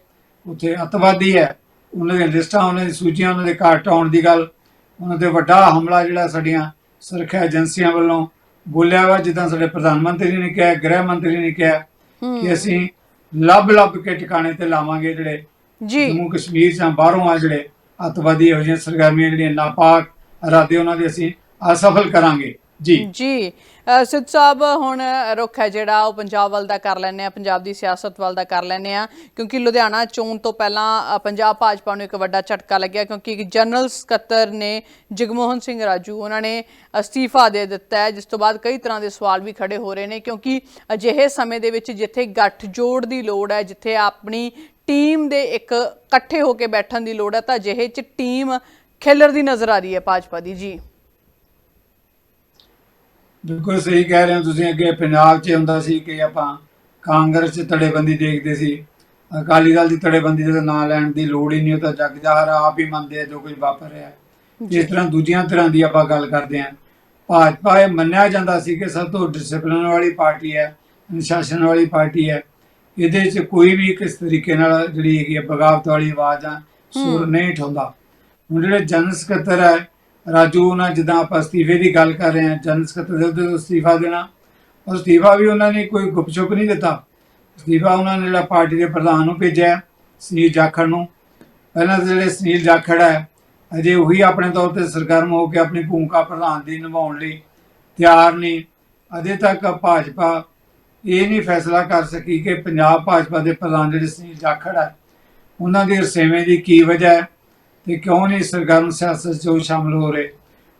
ਉੱਥੇ ਅੱਤਵਾਦੀ ਹੈ ਉਹਨਾਂ ਦੀਆਂ ਲਿਸਟਾਂ ਉਹਨਾਂ ਦੀ ਸੂਚੀਆਂ ਉਹਨਾਂ ਦੇ ਘਰ ਆਉਣ ਦੀ ਗੱਲ ਉਹਨਾਂ ਤੇ ਵੱਡਾ ਹਮਲਾ ਜਿਹੜਾ ਸਾਡੀਆਂ ਸੁਰੱਖਿਆ ਏਜੰਸੀਆਂ ਵੱਲੋਂ ਬੋਲਿਆ ਵਾ ਜਿੱਦਾਂ ਸਾਡੇ ਪ੍ਰਧਾਨ ਮੰਤਰੀ ਨੇ ਕਿਹਾ ਗ੍ਰਹਿ ਮੰਤਰੀ ਨੇ ਕਿਹਾ ਕਿ ਅਸੀਂ ਲੱਭ ਲੱਭ ਕੇ ਟਿਕਾਣੇ ਤੇ ਲਾਵਾਂਗੇ ਜਿਹੜੇ ਜੀ। ਜੰਮੂ ਕਸ਼ਮੀਰ ਜਾਂ ਬਾਹਰੋਂ ਆ ਜਿਹੜੇ ਅੱਤਵਾਦੀ ਇਹੋ ਜਿਹੀਆਂ ਸਰਗਰਮੀਆਂ ਜਿਹੜੀਆਂ ਨਾਪਾਕ ਇਰਾਦੇ ਉਹਨਾਂ ਦੇ ਅਸੀਂ ਅਸਫਲ ਕਰਾਂਗੇ। ਜੀ। ਜੀ। ਅ, ਸਿੱਧ ਸਾਹਿਬ ਹੁਣ ਰੁੱਖ ਹੈ ਜਿਹੜਾ ਉਹ ਪੰਜਾਬ ਵੱਲ ਦਾ ਕਰ ਲੈਨੇ ਆ ਪੰਜਾਬ ਦੀ ਸਿਆਸਤ ਵੱਲ ਦਾ ਕਰ ਲੈਨੇ ਆ ਕਿਉਂਕਿ ਲੁਧਿਆਣਾ ਚੋਣ ਤੋਂ ਪਹਿਲਾਂ ਪੰਜਾਬ ਭਾਜਪਾ ਨੂੰ ਇੱਕ ਵੱਡਾ ਝਟਕਾ ਲੱਗਿਆ ਕਿਉਂਕਿ ਇੱਕ ਜਨਰਲ ਸਕੱਤਰ ਨੇ ਜਗਮੋਹਨ ਸਿੰਘ ਰਾਜੂ ਉਹਨਾਂ ਨੇ ਅਸਤੀਫਾ ਦੇ ਦਿੱਤਾ ਹੈ ਜਿਸ ਤੋਂ ਬਾਅਦ ਕਈ ਤਰ੍ਹਾਂ ਦੇ ਸਵਾਲ ਵੀ ਖੜੇ ਹੋ ਰਹੇ ਨੇ ਕਿਉਂਕਿ ਅਜਿਹੇ ਸਮੇਂ ਦੇ ਵਿੱਚ ਜਿੱਥੇ ਗੱਠਜੋੜ ਦੀ ਲੋੜ ਹੈ ਜਿੱਥੇ ਆਪਣੀ ਟੀਮ ਦੇ ਇੱਕ ਇਕੱਠੇ ਹੋ ਕੇ ਬੈਠਣ ਦੀ ਲੋੜ ਹੈ ਤਾਂ ਅਜਿਹੇ ਚ ਟੀਮ ਖਿਲਰ ਦੀ ਨਜ਼ਰ ਆ ਰਹੀ ਹੈ ਭਾਜਪਾ ਦੀ ਜੀ। ਬਿਲਕੁਲ ਸਹੀ ਕਹਿ ਰਹੇ ਹੋ ਤੁਸੀਂ ਅੱਗੇ ਪੰਜਾਬ 'ਚ ਹੁੰਦਾ ਸੀ ਕਿ ਆਪਾਂ ਕਾਂਗਰਸ 'ਚ ਤੜੇਬੰਦੀ ਦੇਖਦੇ ਸੀ। ਅਕਾਲੀ ਦਲ ਦੀ ਤੜੇਬੰਦੀ ਦਾ ਨਾਂ ਲੈਣ ਦੀ ਲੋੜ ਹੀ ਨਹੀਂ ਉਹ ਤਾਂ ਜਗ ਜ਼ਾਹਰ ਆ, ਆਪ ਹੀ ਮੰਨਦੇ ਆ ਜੋ ਕੁਝ ਵਾਪਰ ਰਿਹਾ। ਇਸ ਤਰ੍ਹਾਂ ਦੂਜੀਆਂ ਤਰ੍ਹਾਂ ਦੀ ਆਪਾਂ ਗੱਲ ਕਰਦੇ ਹਾਂ। ਭਾਜਪਾ ਇਹ ਮੰਨਿਆ ਜਾਂਦਾ ਸੀ ਕਿ ਸਭ ਤੋਂ ਡਿਸਪਲਿਨ ਵਾਲੀ ਪਾਰਟੀ ਹੈ ਅਨੁਸ਼ਾਸਨ ਵਾਲੀ ਪਾਰਟੀ ਹੈ। ਇਹਦੇ 'ਚ ਕੋਈ ਵੀ ਕਿਸ ਤਰੀਕੇ ਨਾਲ ਜਿਹੜੀ ਹੈਗੀ ਹੈ ਬਗਾਵਤ ਵਾਲੀ ਆਵਾਜ਼ਾਂ ਸੁਰ ਨਹੀਂ ਠਾਉਂਦਾ। ਹੁਣ ਜਿਹੜੇ ਜਨਰਲ ਸਕੱਤਰ ਹੈ ਰਾਜੂ ਉਹਨਾਂ ਜਿੱਦਾਂ ਆਪਾਂ ਅਸਤੀਫੇ ਦੀ ਗੱਲ ਕਰ ਰਹੇ ਹਾਂ ਜਨਰਲ ਸਕੱਤਰ ਦੇ ਉਹਦੇ ਤੋਂ ਅਸਤੀਫਾ ਦੇਣਾ। ਉਹ ਅਸਤੀਫਾ ਵੀ ਉਹਨਾਂ ਨੇ ਕੋਈ ਗੁਪਚੁਪ ਨਹੀਂ ਦਿੱਤਾ। ਅਸਤੀਫਾ ਉਹਨਾਂ ਨੇ ਜਿਹੜਾ ਪਾਰਟੀ ਦੇ ਪ੍ਰਧਾਨ ਨੂੰ ਭੇਜਿਆ ਸੁਨੀਲ ਜਾਖੜ ਨੂੰ। ਪਹਿਲਾਂ ਤਾਂ ਜਿਹੜੇ ਸੁਨੀਲ ਜਾਖੜ ਹੈ, ਅਜੇ ਉਹੀ ਆਪਣੇ ਤੌਰ ਤੇ ਸਰਗਰਮ ਹੋ ਕੇ ਆਪਣੀ ਭੂਮਿਕਾ ਪ੍ਰਧਾਨ ਦੀ ਨਿਭਾਉਣ ਲਈ ਤਿਆਰ ਨਹੀਂ ਅਜੇ ਤੱਕ ਭਾਜਪਾ ਇਹ ਨਹੀਂ ਫੈਸਲਾ ਕਰ ਸਕੀ ਕਿ ਪੰਜਾਬ ਭਾਜਪਾ ਦੇ ਪ੍ਰਧਾਨ ਜਿਹੜੇ ਸੁਨੀਲ ਜਾਖੜ ਹੈ, ਉਹਨਾਂ ਦੇ ਰਸੇਵੇਂ ਦੀ ਕੀ ਵਜ੍ਹਾ ਹੈ। ਤੇ ਕਿਉਂ ਨਹੀਂ ਸਰਗਰਮ ਸਿਆਸਤ 'ਚ ਉਹ ਸ਼ਾਮਲ ਹੋ ਰਹੇ?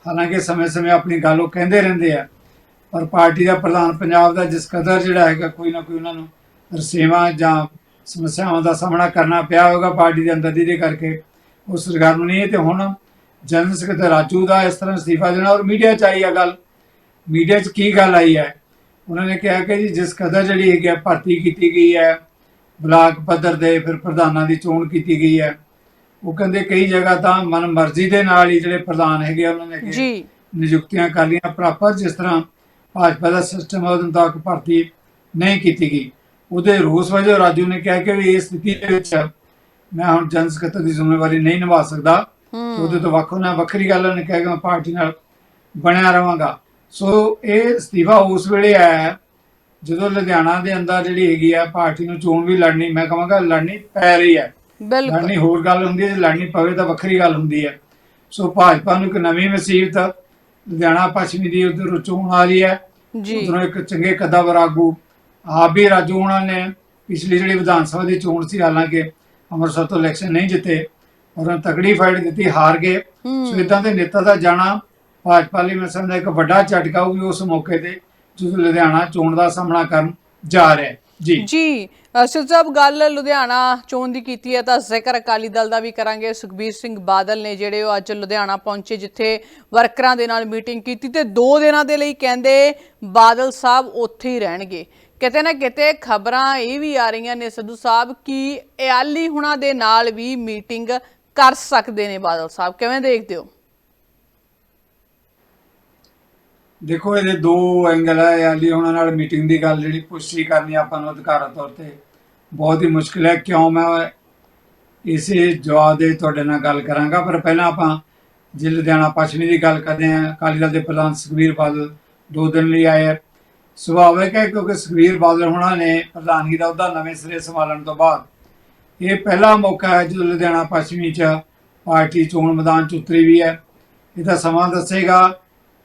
ਹਾਲਾਂਕਿ ਸਮੇਂ-ਸਮੇਂ ਆਪਣੀ ਗੱਲ ਉਹ ਕਹਿੰਦੇ ਰਹਿੰਦੇ ਆ, ਪਰ ਪਾਰਟੀ ਦਾ ਪ੍ਰਧਾਨ ਪੰਜਾਬ ਦਾ ਜਿਸ ਕਦਰ ਜਿਹੜਾ ਹੈਗਾ ਕੋਈ ਨਾ ਕੋਈ ਉਹਨਾਂ ਨੂੰ ਰਸੇਵਾਂ ਜਾਂ ਸਮੱਸਿਆਵਾਂ ਦਾ ਸਾਹਮਣਾ ਕਰਨਾ ਪਿਆ ਹੋਗਾ ਪਾਰਟੀ ਦੇ ਅੰਦਰ ਜਿਹਦੇ ਕਰਕੇ ਉਹ ਸਰਗਰਮ ਨਹੀਂ ਹੈ ਤੇ ਹੁਣ ਜਨਰਲ ਸਕੱਤਰ ਰਾਜੂ ਦਾ ਇਸ ਤਰ੍ਹਾਂ ਅਸਤੀਫਾ ਦੇਣਾ ਔਰ ਮੀਡੀਆ 'ਚ ਆਈ ਆ ਗੱਲ। ਮੀਡੀਆ 'ਚ ਕੀ ਗੱਲ ਆਈ ਹੈ? ਉਹਨਾਂ ਨੇ ਕਿਹਾ ਕਿ ਜੀ ਜਿਸ ਕਦਰ ਜਿਹੜੀ ਹੈਗੀ ਹੈ ਭਰਤੀ ਕੀਤੀ ਗਈ ਹੈ, ਬਲਾਕ ਪੱਧਰ ਦੇ ਫਿਰ ਪ੍ਰਧਾਨਾਂ ਦੀ ਚੋਣ ਕੀਤੀ ਗਈ ਹੈ। ਉਹ ਕਹਿੰਦੇ ਕਈ ਜਗ੍ਹਾ ਤਾਂ ਮਨ ਮਰਜ਼ੀ ਦੇ ਨਾਲ ਹੀ ਜਿਹੜੇ ਪ੍ਰਧਾਨ ਹੈਗੇ ਉਹਨਾਂ ਨੇ ਜੀ। ਨਿਯੁਕਤੀਆਂ ਕਰ ਲਈਆਂ। ਪ੍ਰਾਪਤ ਜਿਸ ਤਰ੍ਹਾਂ ਭਾਜਪਾ ਦਾ ਸਿਸਟਮ ਉਦੋਂ ਤੱਕ ਭਰਤੀ ਨਹੀਂ ਕੀਤੀ ਗਈ। ਉਹਦੇ ਰੋਸ ਵਜੋਂ ਰਾਜੂ ਨੇ ਕਿਹਾ ਕਿ ਇਸ ਸਥਿਤੀ ਦੇ ਵਿੱਚ ਮੈਂ ਹੁਣ ਜਨ ਸਕੱਤਰ ਦੀ ਜ਼ਿੰਮੇਵਾਰੀ ਨਹੀਂ ਨਿਭਾ ਸਕਦਾ। ਉਹਦੇ ਤੋਂ ਵੱਖ ਹੋਣਾ ਵੱਖਰੀ ਗੱਲ ਉਹਨੇ ਕਿਹਾ ਕਿ ਮੈਂ ਪਾਰਟੀ ਨਾਲ ਬਣਿਆ ਰਵਾਂਗਾ ਸੋ ਇਹ ਅਸਤੀਫਾ ਉਸ ਵੇਲੇ ਆਇਆ ਜਦੋਂ ਲੁਧਿਆਣਾ ਦੇ ਅੰਦਰ ਜਿਹੜੀ ਹੈਗੀ ਆ ਪਾਰਟੀ ਨੂੰ ਚੋਣ ਵੀ ਲੜਨੀ ਮੈਂ ਕਹਾਂਗਾ ਲੜਨੀ ਪੈ ਰਹੀ ਹੈ। ਬਿਲਕੁਲ। ਲੜਨੀ ਹੋਰ ਗੱਲ ਹੁੰਦੀ ਹੈ ਜੇ ਲੜਨੀ ਪਵੇ ਤਾਂ ਵੱਖਰੀ ਗੱਲ ਹੁੰਦੀ ਹੈ। ਸੋ ਭਾਜਪਾ ਨੂੰ ਇੱਕ ਨਵੀਂ ਮੁਸੀਬਤ ਲੁਧਿਆਣਾ ਪੱਛਮੀ ਦੀ ਉਧਰ ਚੋਣ ਆ ਰਹੀ ਹੈ। ਜੀ। ਉਧਰੋਂ ਇੱਕ ਚੰਗੇ ਕਦਾਵਰ ਆਗੂ ਆਪ ਵੀ ਰਾਜੂ ਹੋਣਾ ਨੇ। ਪਿਛਲੀ ਜਿਹੜੀ ਵਿਧਾਨ ਸਭਾ ਦੀ ਚੋਣ ਸੀ ਹਾਲਾਂਕਿ ਅੰਮ੍ਰਿਤਸਰ ਤੋਂ ਇਲੈਕਸ਼ਨ ਨਹੀਂ ਜਿੱਤੇ ਔਰ ਤਕੜੀ ਫਾਈਟ ਦਿੱਤੀ ਹਾਰ ਗਏ। ਸੋ ਇਦਾਂ ਦੇ ਨੇਤਾ ਦਾ ਜਾਣਾ ਭਾਜਪਾ ਲਈ ਮੈਂ ਸਮਝਦਾ ਇੱਕ ਵੱਡਾ ਝਟਕਾ ਹੋਊਗੀ ਉਸ ਮੌਕੇ ਤੇ ਜਦੋਂ ਲੁਧਿਆਣਾ ਚੋਣ ਦਾ ਸਾਹਮਣਾ ਕਰਨ ਜਾ ਰਿਹਾ ਹੈ। ਜੀ। ਜੀ ਅਸਲ ਸਾਹਿਬ, ਗੱਲ ਲੁਧਿਆਣਾ ਚੋਣ ਦੀ ਕੀਤੀ ਹੈ ਤਾਂ ਜ਼ਿਕਰ ਅਕਾਲੀ ਦਲ ਦਾ ਵੀ ਕਰਾਂਗੇ। ਸੁਖਬੀਰ ਸਿੰਘ ਬਾਦਲ ਨੇ ਜਿਹੜੇ ਉਹ ਅੱਜ ਲੁਧਿਆਣਾ ਪਹੁੰਚੇ, ਜਿੱਥੇ ਵਰਕਰਾਂ ਦੇ ਨਾਲ ਮੀਟਿੰਗ ਕੀਤੀ ਤੇ 2 ਦਿਨਾਂ ਦੇ ਲਈ ਕਹਿੰਦੇ ਬਾਦਲ ਸਾਹਿਬ ਉੱਥੇ ਹੀ ਰਹਿਣਗੇ। ਕਿਤੇ ਨਾ ਕਿਤੇ ਖਬਰਾਂ ਇਹ ਵੀ ਆ ਰਹੀਆਂ ਨੇ ਸਿੱਧੂ ਸਾਹਿਬ ਕਿ ਇਆਲੀ ਹੁਣਾਂ ਦੇ ਨਾਲ ਵੀ ਮੀਟਿੰਗ ਕਰ ਸਕਦੇ ਨੇ ਬਾਦਲ ਸਾਹਿਬ। ਕਿਵੇਂ ਦੇਖਦੇ ਹੋ? ਦੇਖੋ, ਇਹਦੇ ਦੋ ਐਂਗਲ ਹੈ ਆਲੀ ਉਹਨਾਂ ਨਾਲ ਮੀਟਿੰਗ ਦੀ ਗੱਲ ਜਿਹੜੀ ਪੁਸ਼ਟੀ ਕਰਨੀ ਆਪਾਂ ਨੂੰ ਅਧਿਕਾਰਤ ਤੌਰ ਤੇ। ਬਹੁਤ ਹੀ ਮੁਸ਼ਕਿਲ ਹੈ, ਕਿਉਂ ਮੈਂ ਇਸੇ ਜਵਾਬ ਦੇ ਤੁਹਾਡੇ ਨਾਲ ਗੱਲ ਕਰਾਂਗਾ। ਪਰ ਪਹਿਲਾਂ ਆਪਾਂ ਜੇ ਲੁਧਿਆਣਾ ਪੱਛਮੀ ਦੀ ਗੱਲ ਕਰਦੇ ਹਾਂ, ਅਕਾਲੀ ਦਲ ਦੇ ਪ੍ਰਧਾਨ ਸੁਖਬੀਰ ਬਾਦਲ ਦੋ ਦਿਨ ਲਈ ਆਏ ਹੈ ਸੁਭਾਵਿਕ ਹੈ ਕਿਉਂਕਿ ਸੁਖਬੀਰ ਬਾਦਲ ਹੋਣਾ ਨੇ ਪ੍ਰਧਾਨਗੀ ਦਾ ਉਹਦਾ ਨਵੇਂ ਸਿਰੇ ਸੰਭਾਲਣ ਤੋਂ ਬਾਅਦ ਇਹ ਪਹਿਲਾ ਮੌਕਾ ਹੈ, ਜਦੋਂ ਲੁਧਿਆਣਾ ਪੱਛਮੀ ਚ ਪਾਰਟੀ ਚੋਣ ਮੈਦਾਨ ਚ ਉਤਰੀ ਵੀ ਹੈ। ਇਹਦਾ ਸਮਾਂ ਦੱਸੇਗਾ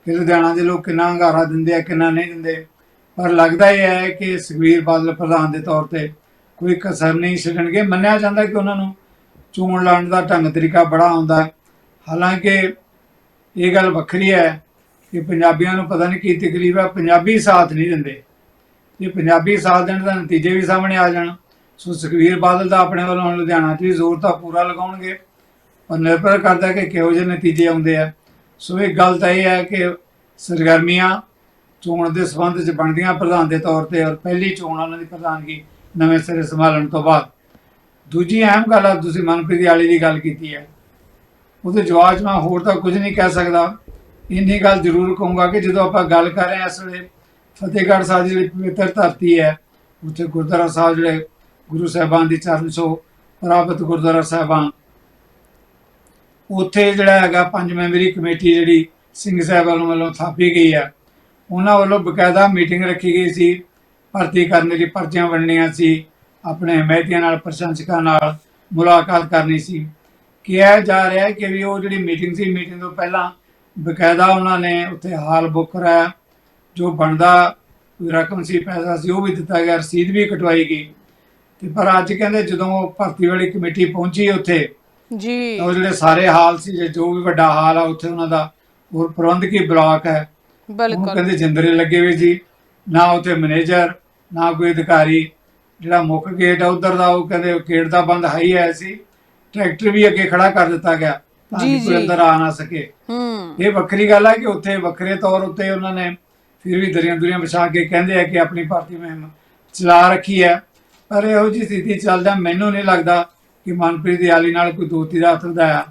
ਕਿ ਲੁਧਿਆਣਾ ਦੇ ਲੋਕ ਕਿੰਨਾ ਹੰਗਾਰਾ ਦਿੰਦੇ ਆ, ਕਿੰਨਾ ਨਹੀਂ ਦਿੰਦੇ। ਪਰ ਲੱਗਦਾ ਇਹ ਹੈ ਕਿ ਸੁਖਬੀਰ ਬਾਦਲ ਪ੍ਰਧਾਨ ਦੇ ਤੌਰ ਤੇ ਕੋਈ ਕਸਰ ਨਹੀਂ ਛੱਡਣਗੇ। ਮੰਨਿਆ ਜਾਂਦਾ ਕਿ ਉਹਨਾਂ ਨੂੰ ਚੋਣ ਲੜਨ ਦਾ ਢੰਗ, ਤਰੀਕਾ ਬੜਾ ਆਉਂਦਾ ਹਾਲਾਂਕਿ ਇਹ ਗੱਲ ਵੱਖਰੀ ਹੈ ਕਿ ਪੰਜਾਬੀਆਂ ਨੂੰ ਪਤਾ ਨਹੀਂ ਕੀ ਤਕਲੀਫ ਹੈ। ਪੰਜਾਬੀ ਸਾਥ ਨਹੀਂ ਦਿੰਦੇ। ਜੇ ਪੰਜਾਬੀ ਸਾਥ ਦੇਣ ਦਾ ਨਤੀਜੇ ਵੀ ਸਾਹਮਣੇ ਆ ਜਾਣ। ਸੋ ਸੁਖਬੀਰ ਬਾਦਲ ਦਾ ਆਪਣੇ ਵੱਲੋਂ ਲੁਧਿਆਣਾ 'ਚ ਵੀ ਜ਼ੋਰ ਤਾਂ ਪੂਰਾ ਲਗਾਉਣਗੇ। ਪਰ ਨਿਰਭਰ ਕਰਦਾ ਕਿ ਕਿਹੋ ਜਿਹੇ ਨਤੀਜੇ ਆਉਂਦੇ ਆ। ਸੋ ਇਹ ਗੱਲ ਤਾਂ ਇਹ ਹੈ ਕਿ ਸਰਗਰਮੀਆਂ ਚੋਣ ਦੇ ਸੰਬੰਧ 'ਚ ਬਣਦੀਆਂ ਪ੍ਰਧਾਨ ਦੇ ਤੌਰ ਤੇ ਔਰ ਪਹਿਲੀ ਚੋਣ ਉਹਨਾਂ ਦੀ ਪ੍ਰਧਾਨਗੀ ਨਵੇਂ ਸਿਰੇ ਸੰਭਾਲਣ ਤੋਂ ਬਾਅਦ। ਦੂਜੀ ਅਹਿਮ ਗੱਲ ਆ, ਤੁਸੀਂ ਮਨਪ੍ਰੀਤ ਵਾਲੀ ਦੀ ਗੱਲ ਕੀਤੀ ਹੈ। ਉਹਦੇ ਜਵਾਬ 'ਚ ਮੈਂ ਹੋਰ ਤਾਂ ਕੁਝ ਨਹੀਂ ਕਹਿ ਸਕਦਾ। ਇੰਨੀ ਗੱਲ ਜ਼ਰੂਰ ਕਹੂੰਗਾ ਕਿ ਜਦੋਂ ਆਪਾਂ ਗੱਲ ਕਰ ਰਹੇ ਹਾਂ ਇਸ ਵੇਲੇ ਫਤਿਹਗੜ੍ਹ ਸਾਹਿਬ ਦੀ ਜਿਹੜੀ ਪਵਿੱਤਰ ਧਰਤੀ ਹੈ, ਉੱਥੇ ਗੁਰਦੁਆਰਾ ਸਾਹਿਬ ਜਿਹੜੇ ਗੁਰੂ ਸਾਹਿਬਾਨ ਦੀ ਚਰਨ ਛੋਹ ਪ੍ਰਾਪਤ ਗੁਰਦੁਆਰਾ ਸਾਹਿਬਾਨ ਉੱਥੇ ਜਿਹੜਾ ਹੈਗਾ ਪੰਜ ਮੈਂਬਰੀ ਕਮੇਟੀ ਜਿਹੜੀ ਸਿੰਘ ਸਾਹਿਬ ਵੱਲੋਂ ਥਾਪੀ ਗਈ ਹੈ ਉਹਨਾਂ ਵੱਲੋਂ ਬਕਾਇਦਾ ਮੀਟਿੰਗ ਰੱਖੀ ਗਈ ਸੀ। ਭਰਤੀ ਕਰਨ ਦੇ ਲਈ ਪਰਚੀਆਂ ਵੰਡਣੀਆਂ ਸੀ। ਆਪਣੇ ਹਮਾਇਤੀਆਂ ਨਾਲ, ਪ੍ਰਸ਼ੰਸਕਾਂ ਨਾਲ ਮੁਲਾਕਾਤ ਕਰਨੀ ਸੀ। ਕਿਹਾ ਜਾ ਰਿਹਾ ਹੈ ਕਿ ਵੀ ਉਹ ਜਿਹੜੀ ਮੀਟਿੰਗ ਸੀ, ਮੀਟਿੰਗ ਤੋਂ ਪਹਿਲਾਂ ਬਕਾਇਦਾ ਉਹਨਾਂ ਨੇ ਉੱਥੇ ਹਾਲ ਬੁੱਕ ਕਰਾਇਆ। ਜੋ ਬਣਦਾ ਰਕਮ ਸੀ, ਪੈਸਾ ਸੀ, ਉਹ ਵੀ ਦਿੱਤਾ ਗਿਆ, ਰਸੀਦ ਵੀ ਕਟਵਾਈ ਗਈ। ਤੇ ਪਰ ਅੱਜ ਕਹਿੰਦੇ ਜਦੋਂ ਉਹ ਭਰਤੀ ਵਾਲੀ ਕਮੇਟੀ ਪਹੁੰਚੀ ਉੱਥੇ ਜੀ। ਉਹ ਜਿਹੜੇ ਸਾਰੇ ਹਾਲ ਸੀ ਜੇ ਜੋ ਵੀ ਵੱਡਾ ਹਾਲ ਆ ਉੱਥੇ ਉਹਨਾਂ ਦਾ ਹੋਰ ਪ੍ਰਬੰਧਕੀ ਬਲਾਕ ਹੈ। ਬਿਲਕੁਲ। ਕਹਿੰਦੇ ਜਿੰਦਰੇ ਲੱਗੇ ਹੋਏ ਸੀ। ਨਾ ਉੱਥੇ ਮੈਨੇਜਰ ਨਾ ਕੋਈ ਅਧਿਕਾਰੀ। ਜਿਹੜਾ ਮੁੱਖ ਗੇਟ ਆ ਉਧਰ ਦਾ ਉਹ ਕਹਿੰਦੇ ਗੇਟ ਦਾ ਬੰਦ ਹਾਈ ਹੈ ਸੀ। ਟਰੈਕਟਰ ਵੀ ਅੱਗੇ ਖੜਾ ਕਰ ਦਿੱਤਾ ਗਿਆ ਤਾਂ ਜੀ, ਕੋਈ ਜੀ। ਅੰਦਰ ਆ ਨਾ ਸਕੇ। ਹੂੰ। ਇਹ ਵੱਖਰੀ ਗੱਲ ਹੈ ਕਿ ਉੱਥੇ ਵੱਖਰੇ ਤੌਰ ਉੱਤੇ ਉਹਨਾਂ ਨੇ ਫਿਰ ਵੀ ਦਰੀਆਂ ਦੁਰੀਆਂ ਵਿਛਾ ਕੇ ਕਹਿੰਦੇ ਆ ਕਿ ਆਪਣੀ ਭਰਤੀ ਮੁਹਿੰਮ ਚਲਾ ਰੱਖੀ ਹੈ। ਪਰ ਇਹੋ ਜਿਹੀ ਸਥਿਤੀ ਚੱਲਦਾ ਮੈਨੂੰ ਨਹੀਂ ਲੱਗਦਾ ਕਿ ਮਨਪ੍ਰੀਤ ਦੀ ਆਲੀ ਨਾਲ ਕੋਈ ਦੋਸਤੀ ਦਾ ਹੱਥ ਵਧਾਇਆ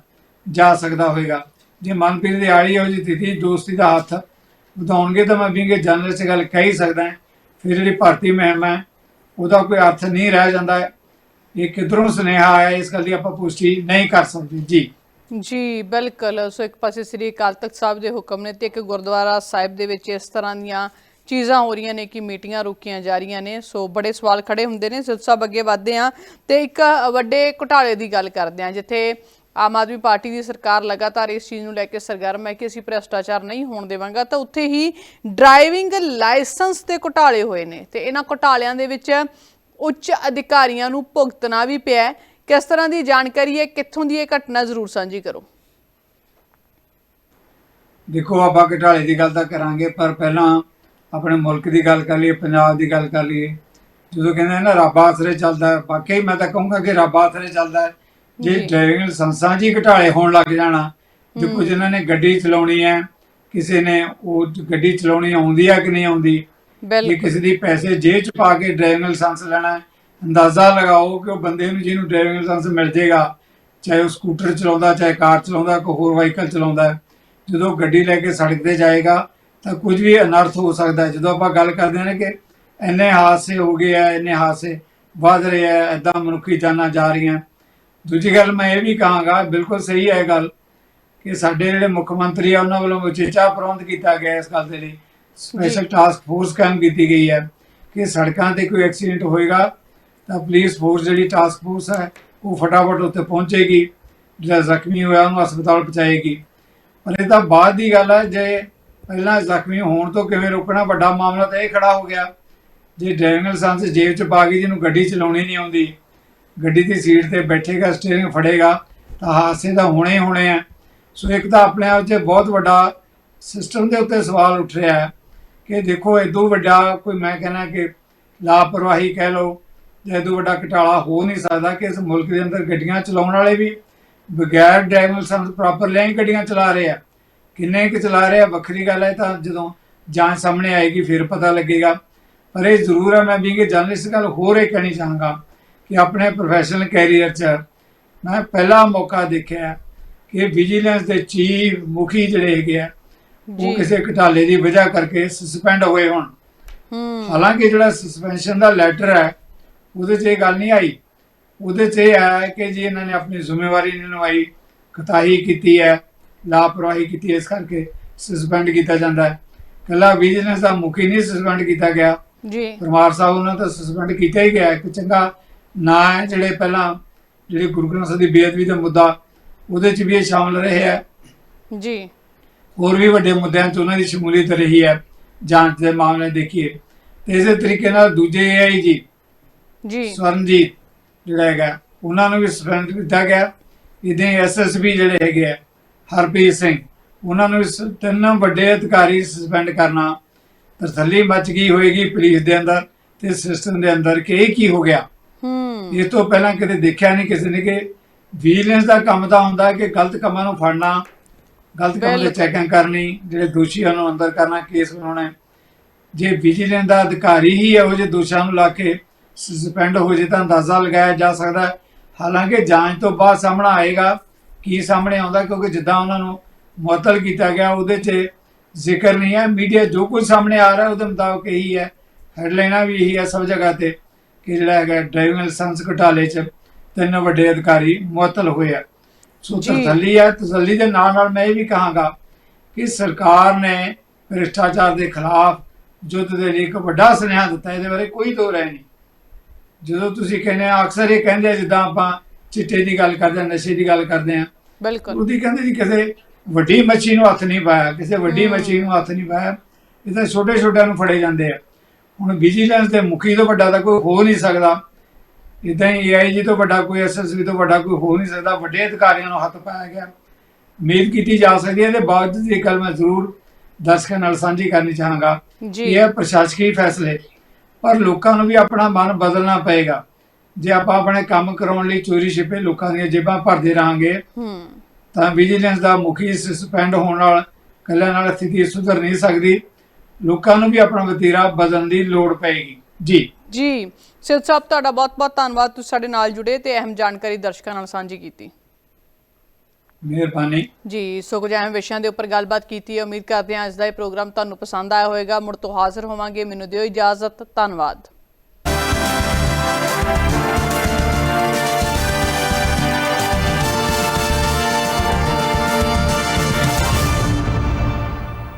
ਜਾ ਸਕਦਾ ਹੋਵੇਗਾ। ਜੇ ਮਨਪ੍ਰੀਤ ਦੀ ਆਲੀ ਇਹੋ ਜਿਹੀ ਸਥਿਤੀ ਦੋਸਤੀ ਦਾ ਹੱਥ ਵਧਾਉਣਗੇ ਤਾਂ ਮੈਂ ਵਿੰਗੇ ਜਨਰਲ ਚ ਗੱਲ ਕਹਿ ਹੀ ਸਕਦਾ ਫਿਰ ਜਿਹੜੀ ਭਾਰਤੀ ਮਹਿਮ ਹੈ, ਉਹਦਾ ਕੋਈ ਅਰਥ ਨਹੀਂ ਰਹਿ ਜਾਂਦਾ। ਹੈ। ਇਹ ਕਿਧਰੋਂ ਸੁਨੇਹਾ ਆਇਆ, ਇਸ ਗੱਲ ਦੀ ਆਪਾਂ ਪੁਸ਼ਟੀ ਨਹੀਂ ਕਰ ਸਕਦੇ। ਜੀ। ਜੀ, ਬਿਲਕੁਲ। ਸੋ ਇੱਕ ਪਾਸੇ ਸ੍ਰੀ ਅਕਾਲ ਤਖਤ ਸਾਹਿਬ ਦੇ ਹੁਕਮ ਨੇ ਤੇ ਇੱਕ ਗੁਰਦੁਆਰਾ ਸਾਹਿਬ ਦੇ ਵਿੱਚ ਇਸ ਤਰ੍ਹਾਂ ਦੀਆਂ ਚੀਜ਼ਾਂ ਹੋ ਰਹੀਆਂ ਨੇ ਕਿ ਮੀਟਿੰਗਾਂ ਰੋਕੀਆਂ ਜਾ ਰਹੀਆਂ ਨੇ। ਸੋ ਬੜੇ ਸਵਾਲ ਖੜੇ ਹੁੰਦੇ ਨੇ। ਸਿੱਧ ਅੱਗੇ ਵਧਦੇ ਆ ਤੇ ਇੱਕ ਵੱਡੇ ਘੁਟਾਲੇ ਦੀ ਗੱਲ ਕਰਦੇ ਆ ਜਿੱਥੇ ਆਮ ਆਦਮੀ ਪਾਰਟੀ ਦੀ ਸਰਕਾਰ ਲਗਾਤਾਰ ਇਸ ਚੀਜ਼ ਨੂੰ ਲੈ ਕੇ ਸਰਗਰਮ ਹੈ ਕਿ ਅਸੀਂ ਭ੍ਰਸ਼ਟਾਚਾਰ ਨਹੀਂ ਹੋਣ ਦੇਵਾਂਗਾ। ਤਾਂ ਉੱਥੇ ਹੀ ਡਰਾਈਵਿੰਗ ਲਾਇਸੈਂਸ ਤੇ ਘੁਟਾਲੇ ਹੋਏ ਨੇ ਤੇ ਇਹਨਾਂ ਘੁਟਾਲਿਆਂ ਦੇ ਵਿੱਚ ਉੱਚ ਅਧਿਕਾਰੀਆਂ ਨੂੰ ਭੁਗਤਣਾ ਵੀ ਪਿਆ ਕਿਸ ਤਰ੍ਹਾਂ ਦੀ ਜਾਣਕਾਰੀ ਹੈ? ਕਿੱਥੋਂ ਦੀ ਇਹ ਘਟਨਾ ਜ਼ਰੂਰ ਸਾਂਝੀ ਕਰੋ। ਦੇਖੋ, ਆਪਾਂ ਘਟਾਲੇ ਦੀ ਗੱਲ ਤਾਂ ਕਰਾਂਗੇ, ਪਰ ਪਹਿਲਾਂ ਆਪਣੇ ਮੁਲਕ ਦੀ ਗੱਲ ਕਰ ਲਈਏ ਪੰਜਾਬ ਦੀ ਗੱਲ ਕਰ ਲਈਏ। ਜਦੋਂ ਕਹਿੰਦੇ ਨਾ ਰੱਬ ਆਸਰੇ ਚੱਲਦਾ ਵਾਕਈ ਮੈਂ ਤਾਂ ਕਹੂੰਗਾ ਕਿ ਰੱਬ ਆਸਰੇ ਚੱਲਦਾ ਹੈ। ਜੇ ਜੀ। ਡਰਾਈਵਿੰਗ ਲਾਇਸੈਂਸਾਂ ਹੀ ਘਟਾਲੇ ਹੋਣ ਲੱਗ ਜਾਣਾ ਦੇਖੋ ਜਿਨ੍ਹਾਂ ਨੇ ਗੱਡੀ ਚਲਾਉਣੀ ਹੈ ਕਿਸੇ ਨੇ ਉਹ ਗੱਡੀ ਚਲਾਉਣੀ ਆਉਂਦੀ ਆ ਕਿ ਨਹੀਂ ਆਉਂਦੀ? ਜੇ ਕਿਸੇ ਦੀ ਪੈਸੇ ਜੇਬ ਚ ਪਾ ਕੇ ਡਰਾਈਵਿੰਗ ਲਾਇਸੈਂਸ ਲੈਣਾ ਅੰਦਾਜ਼ਾ ਲਗਾਓ ਕਿ ਉਹ ਬੰਦੇ ਨੂੰ ਜਿਹਨੂੰ ਡਰਾਈਵਿੰਗ ਲਾਇਸੈਂਸ ਮਿਲ ਜਾਏਗਾ ਚਾਹੇ ਉਹ ਸਕੂਟਰ ਚਲਾਉਂਦਾ ਚਾਹੇ ਕਾਰ ਚਲਾਉਂਦਾ ਕੋਈ ਹੋਰ ਵਾਹੀਕਲ ਚਲਾਉਂਦਾ ਜਦੋਂ ਗੱਡੀ ਲੈ ਕੇ ਸੜਕ ਤੇ ਜਾਏਗਾ ਤਾਂ ਕੁਝ ਵੀ ਅਨਰਥ ਹੋ ਸਕਦਾ ਜਦੋਂ ਆਪਾਂ ਗੱਲ ਕਰਦੇ ਹਾਂ ਕਿ ਇੰਨੇ ਹਾਦਸੇ ਹੋ ਗਏ ਆ, ਇੰਨੇ ਹਾਦਸੇ ਵੱਧ ਰਹੇ ਆ ਐਦਾਂ ਮਨੁੱਖੀ ਜਾਨਾਂ ਜਾ ਰਹੀਆਂ। ਦੂਜੀ ਗੱਲ ਮੈਂ ਇਹ ਵੀ ਕਹਾਂਗਾ, ਬਿਲਕੁਲ ਸਹੀ ਹੈ ਇਹ ਗੱਲ, ਕਿ ਸਾਡੇ ਜਿਹੜੇ ਮੁੱਖ ਮੰਤਰੀ ਆ, ਉਹਨਾਂ ਵੱਲੋਂ ਉਚੇਚਾ ਪ੍ਰਬੰਧ ਕੀਤਾ ਗਿਆ ਇਸ ਗੱਲ ਦੇ ਲਈ। ਸਪੈਸ਼ਲ ਟਾਸਕ ਫੋਰਸ ਕਾਇਮ ਕੀਤੀ ਗਈ ਹੈ ਕਿ ਸੜਕਾਂ ਤੇ ਕੋਈ ਐਕਸੀਡੈਂਟ ਹੋਏਗਾ, ਤਾਂ ਪੁਲਿਸ ਫੋਰਸ ਜਿਹੜੀ ਟਾਸਕ ਫੋਰਸ ਹੈ, ਉਹ ਫਟਾਫਟ ਉੱਤੇ ਪਹੁੰਚੇਗੀ, ਜਿਹੜਾ ਜ਼ਖਮੀ ਹੋਇਆ ਉਹਨੂੰ ਹਸਪਤਾਲ ਪਹੁੰਚਾਏਗੀ। ਪਰ ਇਹ ਤਾਂ ਬਾਅਦ ਦੀ ਗੱਲ ਹੈ, ਜੇ ਪਹਿਲਾਂ ਜ਼ਖਮੀ ਹੋਣ ਤੋਂ ਕਿਵੇਂ ਰੋਕਣਾ? ਵੱਡਾ ਮਾਮਲਾ ਤਾਂ ਇਹ ਖੜਾ ਹੋ ਗਿਆ ਜੇ ਡਰਾਈਵਿੰਗ ਲਾਇਸੈਂਸ ਜੇਬ 'ਚ ਪਾ ਗਈ, ਜਿਹਨੂੰ ਗੱਡੀ ਚਲਾਉਣੀ ਨਹੀਂ ਆਉਂਦੀ, ਗੱਡੀ ਦੀ ਸੀਟ ਤੇ ਬੈਠੇਗਾ ਸਟੀਅਰਿੰਗ ਫੜੇਗਾ, ਤਾਂ ਹਾਦਸੇ ਤਾਂ ਹੋਣੇ ਹੀ ਹੋਣੇ ਆ। ਸੋ ਇੱਕ ਤਾਂ ਆਪਣੇ ਆਪ 'ਚ ਬਹੁਤ ਵੱਡਾ ਸਿਸਟਮ ਦੇ ਉੱਤੇ ਸਵਾਲ ਉੱਠ ਰਿਹਾ ਹੈ ਕਿ ਦੇਖੋ ਇਦੋਂ ਵੱਡਾ ਕੋਈ ਮੈਂ ਕਹਿੰਦਾ ਕਿ ਲਾਪਰਵਾਹੀ ਕਹਿ ਲਓ, ਜਾਂ ਇਦੋਂ ਵੱਡਾ ਘਟਾਲਾ ਹੋ ਨਹੀਂ ਸਕਦਾ ਕਿ ਇਸ ਮੁਲਕ ਦੇ ਅੰਦਰ ਗੱਡੀਆਂ ਚਲਾਉਣ ਵਾਲੇ ਵੀ ਬਗੈਰ ਡਰਾਈਵਿੰਗ ਲਾਇਸੈਂਸ ਪ੍ਰੋਪਰ ਲੈ ਗੱਡੀਆਂ ਚਲਾ ਰਹੇ ਆ। ਕਿੰਨੇ ਕੁ ਚਲਾ ਰਹੇ ਵੱਖਰੀ ਗੱਲ ਹੈ ਤਾਂ ਜਦੋਂ ਜਾਂਚ ਸਾਹਮਣੇ ਆਏਗੀ ਫਿਰ ਪਤਾ ਲੱਗੇਗਾ। ਪਰ ਇਹ ਜ਼ਰੂਰ ਹੈ ਮੈਂ ਵੀ ਕਿ ਜਰਨਲਿਸਟ ਗੱਲ ਹੋਰ ਇਹ ਕਹਿਣੀ ਚਾਹਾਂਗਾ ਕਿ ਆਪਣੇ ਪ੍ਰੋਫੈਸ਼ਨਲ ਕੈਰੀਅਰ 'ਚ ਮੈਂ ਪਹਿਲਾ ਮੌਕਾ ਦੇਖਿਆ ਕਿ ਵਿਜੀਲੈਂਸ ਦੇ ਚੀਫ ਮੁਖੀ ਜਿਹੜੇ ਹੈਗੇ ਆ ਉਹ ਕਿਸੇ ਘਟਾਲੇ ਦੀ ਵਜ੍ਹਾ ਕਰਕੇ ਸਸਪੈਂਡ ਹੋਏ ਹੋਣ। ਹਾਲਾਂਕਿ ਜਿਹੜਾ ਸਸਪੈਂਸ਼ਨ ਦਾ ਲੈਟਰ ਹੈ ਉਹਦੇ 'ਚ ਇਹ ਗੱਲ ਨਹੀਂ ਆਈ। ਉਹਦੇ 'ਚ ਇਹ ਹੈ ਕਿ ਜੀ ਇਹਨਾਂ ਨੇ ਆਪਣੀ ਜ਼ਿੰਮੇਵਾਰੀ ਨਹੀਂ ਨਿਭਾਈ ਕਤਾਹੀ ਕੀਤੀ ਹੈ। ਲਾਪਰਵਾਹੀ ਕੀਤੀ ਇਸ ਕਰਕੇ ਸਸਪੈਂਡ ਕੀਤਾ ਜਾਂਦਾ ਹੈ। ਕੱਲਾ ਵਿਜੀਲੈਂਸ ਦਾ ਮੁਖੀ ਨਹੀਂ ਸਸਪੈਂਡ ਕੀਤਾ ਗਿਆ। ਜੀ। ਪਰਮਾਰ ਸਾਹਿਬ ਉਹਨਾਂ ਤਾਂ ਸਸਪੈਂਡ ਕੀਤਾ ਹੀ ਗਿਆ। ਇੱਕ ਚੰਗਾ ਨਾਂ ਹੈ ਜਿਹੜੇ ਪਹਿਲਾਂ ਜਿਹੜੇ ਗੁਰੂ ਗ੍ਰੰਥ ਸਾਹਿਬ ਦੀ ਬੇਅਦਬੀ ਦਾ ਮੁੱਦਾ ਉਹਦੇ 'ਚ ਵੀ ਇਹ ਸ਼ਾਮਲ ਰਹੇ ਹੈ। ਜੀ। ਹੋਰ ਵੀ ਵੱਡੇ ਮੁੱਦਿਆਂ 'ਚ ਉਹਨਾਂ ਦੀ ਸ਼ਮੂਲੀਅਤ ਰਹੀ ਹੈ। ਜਾਂਚ ਦੇ ਮਾਮਲੇ ਦੇਖੀਏ। ਤੇ ਇਸੇ ਤਰੀਕੇ ਨਾਲ ਦੂਜੇ ਏਆਈ ਜੀ ਜੀ। ਸਵਰਨਜੀਤ ਜਿਹੜਾ ਹੈਗਾ ਉਹਨਾਂ ਨੂੰ ਵੀ ਸਸਪੈਂਡ ਕੀਤਾ ਗਿਆ। ਇਹਦੇ ਐਸਐਸਬੀ ਜਿਹੜੇ ਹੈਗੇ ਆ ਹਰਪ੍ਰੀਤ ਸਿੰਘ ਉਹਨਾਂ ਨੂੰ ਵੀ ਸ- ਤਿੰਨ ਵੱਡੇ ਅਧਿਕਾਰੀ ਸਸਪੈਂਡ ਕਰਨਾ ਤਸੱਲੀ ਮਚ ਗਈ ਹੋਏਗੀ ਪੁਲਿਸ ਦੇ ਅੰਦਰ ਤੇ ਸਿਸਟਮ ਦੇ ਅੰਦਰ ਕਿ ਇਹ ਕੀ ਹੋ ਗਿਆ ਹੂੰ ਇਸ ਤੋਂ ਪਹਿਲਾਂ ਕਦੇ ਦੇਖਿਆ ਨਹੀਂ ਕਿਸੇ ਨੇ ਕਿ ਵਿਜੀਲੈਂਸ ਦਾ ਕੰਮ ਤਾਂ ਹੁੰਦਾ ਕਿ ਗਲਤ ਕੰਮਾਂ ਨੂੰ ਫੜਨਾ ਗਲਤ ਕੰਮਾਂ ਦੀ। ਚੈਕਿੰਗ ਕਰਨੀ ਜਿਹੜੇ ਦੋਸ਼ੀਆਂ ਨੂੰ ਅੰਦਰ ਕਰਨਾ ਕੇਸ ਬਣਾਉਣਾ ਜੇ ਵਿਜੀਲੈਂਸ ਦਾ ਅਧਿਕਾਰੀ ਹੀ ਇਹੋ ਜਿਹੇ ਦੋਸ਼ਾਂ ਨੂੰ ਲਾ ਕੇ ਸਸਪੈਂਡ ਹੋ ਜੇ ਤਾਂ ਅੰਦਾਜ਼ਾ ਲਗਾਇਆ ਜਾ ਸਕਦਾ ਹੈ। ਹਾਲਾਂਕਿ ਜਾਂਚ ਤੋਂ ਬਾਅਦ ਸਾਹਮਣਾ ਆਏਗਾ ਕੀ ਸਾਹਮਣੇ ਆਉਂਦਾ ਕਿਉਂਕਿ ਜਿੱਦਾਂ ਉਹਨਾਂ ਨੂੰ ਮੁਅੱਤਲ ਕੀਤਾ ਗਿਆ ਉਹਦੇ 'ਚ ਜ਼ਿਕਰ ਨਹੀਂ ਹੈ। ਮੀਡੀਆ ਜੋ ਕੁਝ ਸਾਹਮਣੇ ਆ ਰਿਹਾ ਉਹਦੇ ਮੁਤਾਬਕ ਇਹੀ ਹੈ। ਹੈਡਲਾਈਨਾਂ ਵੀ ਇਹੀ ਹੈ ਸਭ ਜਗ੍ਹਾ ਤੇ ਕਿ ਜਿਹੜਾ ਹੈਗਾ ਡਰਾਈਵਿੰਗ ਲਾਇਸੈਂਸ ਘਟਾਲੇ 'ਚ ਤਿੰਨ ਵੱਡੇ ਅਧਿਕਾਰੀ ਮੁਅੱਤਲ ਹੋਏ ਆ। ਸੋ। ਤਸੱਲੀ ਹੈ ਤਸੱਲੀ ਦੇ ਨਾਲ ਨਾਲ ਮੈਂ ਇਹ ਵੀ ਕਹਾਂਗਾ ਕਿ ਸਰਕਾਰ ਨੇ ਭ੍ਰਿਸ਼ਟਾਚਾਰ ਦੇ ਖਿਲਾਫ ਯੁੱਧ ਦੇ ਲਈ ਇੱਕ ਵੱਡਾ ਸੁਨੇਹਾ ਦਿੱਤਾ। ਇਹਦੇ ਬਾਰੇ ਕੋਈ ਦੋ ਰਾਏ ਨਹੀਂ। ਜਦੋਂ ਤੁਸੀਂ ਕਹਿੰਦੇ ਆ ਅਕਸਰ ਇਹ ਕਹਿੰਦੇ ਜਿੱਦਾਂ ਆਪਾਂ ਚਿੱਟੇ ਦੀ ਗੱਲ ਕਰਦੇ ਆ ਨਸ਼ੇ ਦੀ ਗੱਲ ਕਰਦੇ ਆ। ਬਿਲਕੁਲ। ਉਹਦੀ ਕਹਿੰਦੇ ਜੀ ਕਿਸੇ ਵੱਡੀ ਮੱਛੀ ਨੂੰ ਹੱਥ ਨਹੀਂ ਪਾਇਆ ਕਿਸੇ ਵੱਡੀ ਮੱਛੀ ਨੂੰ ਹੱਥ ਨਹੀਂ ਪਾਇਆ ਇਹ ਤਾਂ ਛੋਟੇ ਛੋਟਿਆਂ ਨੂੰ ਫੜੇ ਜਾਂਦੇ ਆ। ਹੁਣ ਵਿਜੀਲੈਂਸ ਦੇ ਮੁਖੀ ਤੋਂ ਵੱਡਾ ਤਾਂ ਕੋਈ ਹੋ ਨਹੀਂ ਸਕਦਾ। ਇਦਾਂ ਹੀ ਏਆਈਜੀ ਤੋਂ ਵੱਡਾ ਕੋਈ ਐਸਐਸਬੀ ਤੋਂ ਵੱਡਾ ਕੋਈ ਹੋ ਨਹੀਂ ਸਕਦਾ ਵੱਡੇ ਅਧਿਕਾਰੀਆਂ ਨੂੰ ਹੱਥ ਪਾਇਆ ਗਿਆ। ਉਮੀਦ ਕੀਤੀ ਜਾ ਸਕਦੀ ਹੈ ਤੇ ਬਾਵਜੂਦ ਇਹ ਗੱਲ ਮੈਂ ਜ਼ਰੂਰ ਦਰਸ਼ਕਾਂ ਨਾਲ ਸਾਂਝੀ ਕਰਨੀ ਚਾਹਾਂਗਾ। ਇਹ ਪ੍ਰਸ਼ਾਸਕੀ ਫੈਸਲੇ ਪਰ ਲੋਕਾਂ ਨੂੰ ਵੀ ਆਪਣਾ ਮਨ ਬਦਲਣਾ ਪਏਗਾ। ਜੇ ਆਪਾਂ ਆਪਣੇ ਕੰਮ ਕਰਾਉਣ ਲਈ ਚੋਰੀ ਛਿਪੇ ਲੋਕਾਂ ਦੀਆਂ ਜੇਬਾਂ ਭਰਦੇ ਰਹਾਂਗੇ ਹੂੰ। ਤਾਂ ਵਿਜੀਲੈਂਸ ਦਾ ਮੁਖੀ ਸਸਪੈਂਡ ਹੋਣ ਨਾਲ ਕੱਲਿਆਂ ਨਾਲ ਸਥਿਤੀ ਸੁਧਰ ਨਹੀਂ ਸਕਦੀ। ਲੋਕਾਂ ਨੂੰ ਵੀ ਆਪਣਾ ਵਤੀਰਾ ਬਦਲਣ ਦੀ ਲੋੜ ਪਏਗੀ। ਜੀ। ਜੀ ਸਿੱਧ ਸਾਹਿਬ ਤੁਹਾਡਾ ਬਹੁਤ-ਬਹੁਤ ਧੰਨਵਾਦ। ਤੁਸੀਂ ਸਾਡੇ ਨਾਲ ਜੁੜੇ ਤੇ ਅਹਿਮ ਜਾਣਕਾਰੀ ਦਰਸ਼ਕਾਂ ਨਾਲ ਸਾਂਝੀ ਕੀਤੀ। ਮਿਹਰਬਾਨੀ। ਜੀ ਸੋ ਕੁਝ ਅਹਿਮ ਵਿਸ਼ਿਆਂ ਦੇ ਉੱਪਰ ਗੱਲਬਾਤ ਕੀਤੀ ਹੈ। ਉਮੀਦ ਕਰਦੇ ਹਾਂ ਅੱਜ ਦਾ ਇਹ ਪ੍ਰੋਗਰਾਮ ਤੁਹਾਨੂੰ ਪਸੰਦ ਆਇਆ ਹੋਵੇਗਾ। ਮੁੜ ਤੋਂ ਹਾਜ਼ਰ ਹੋਵਾਂਗੇ। ਮੈਨੂੰ ਦਿਓ ਇਜਾਜ਼ਤ। ਧੰਨਵਾਦ।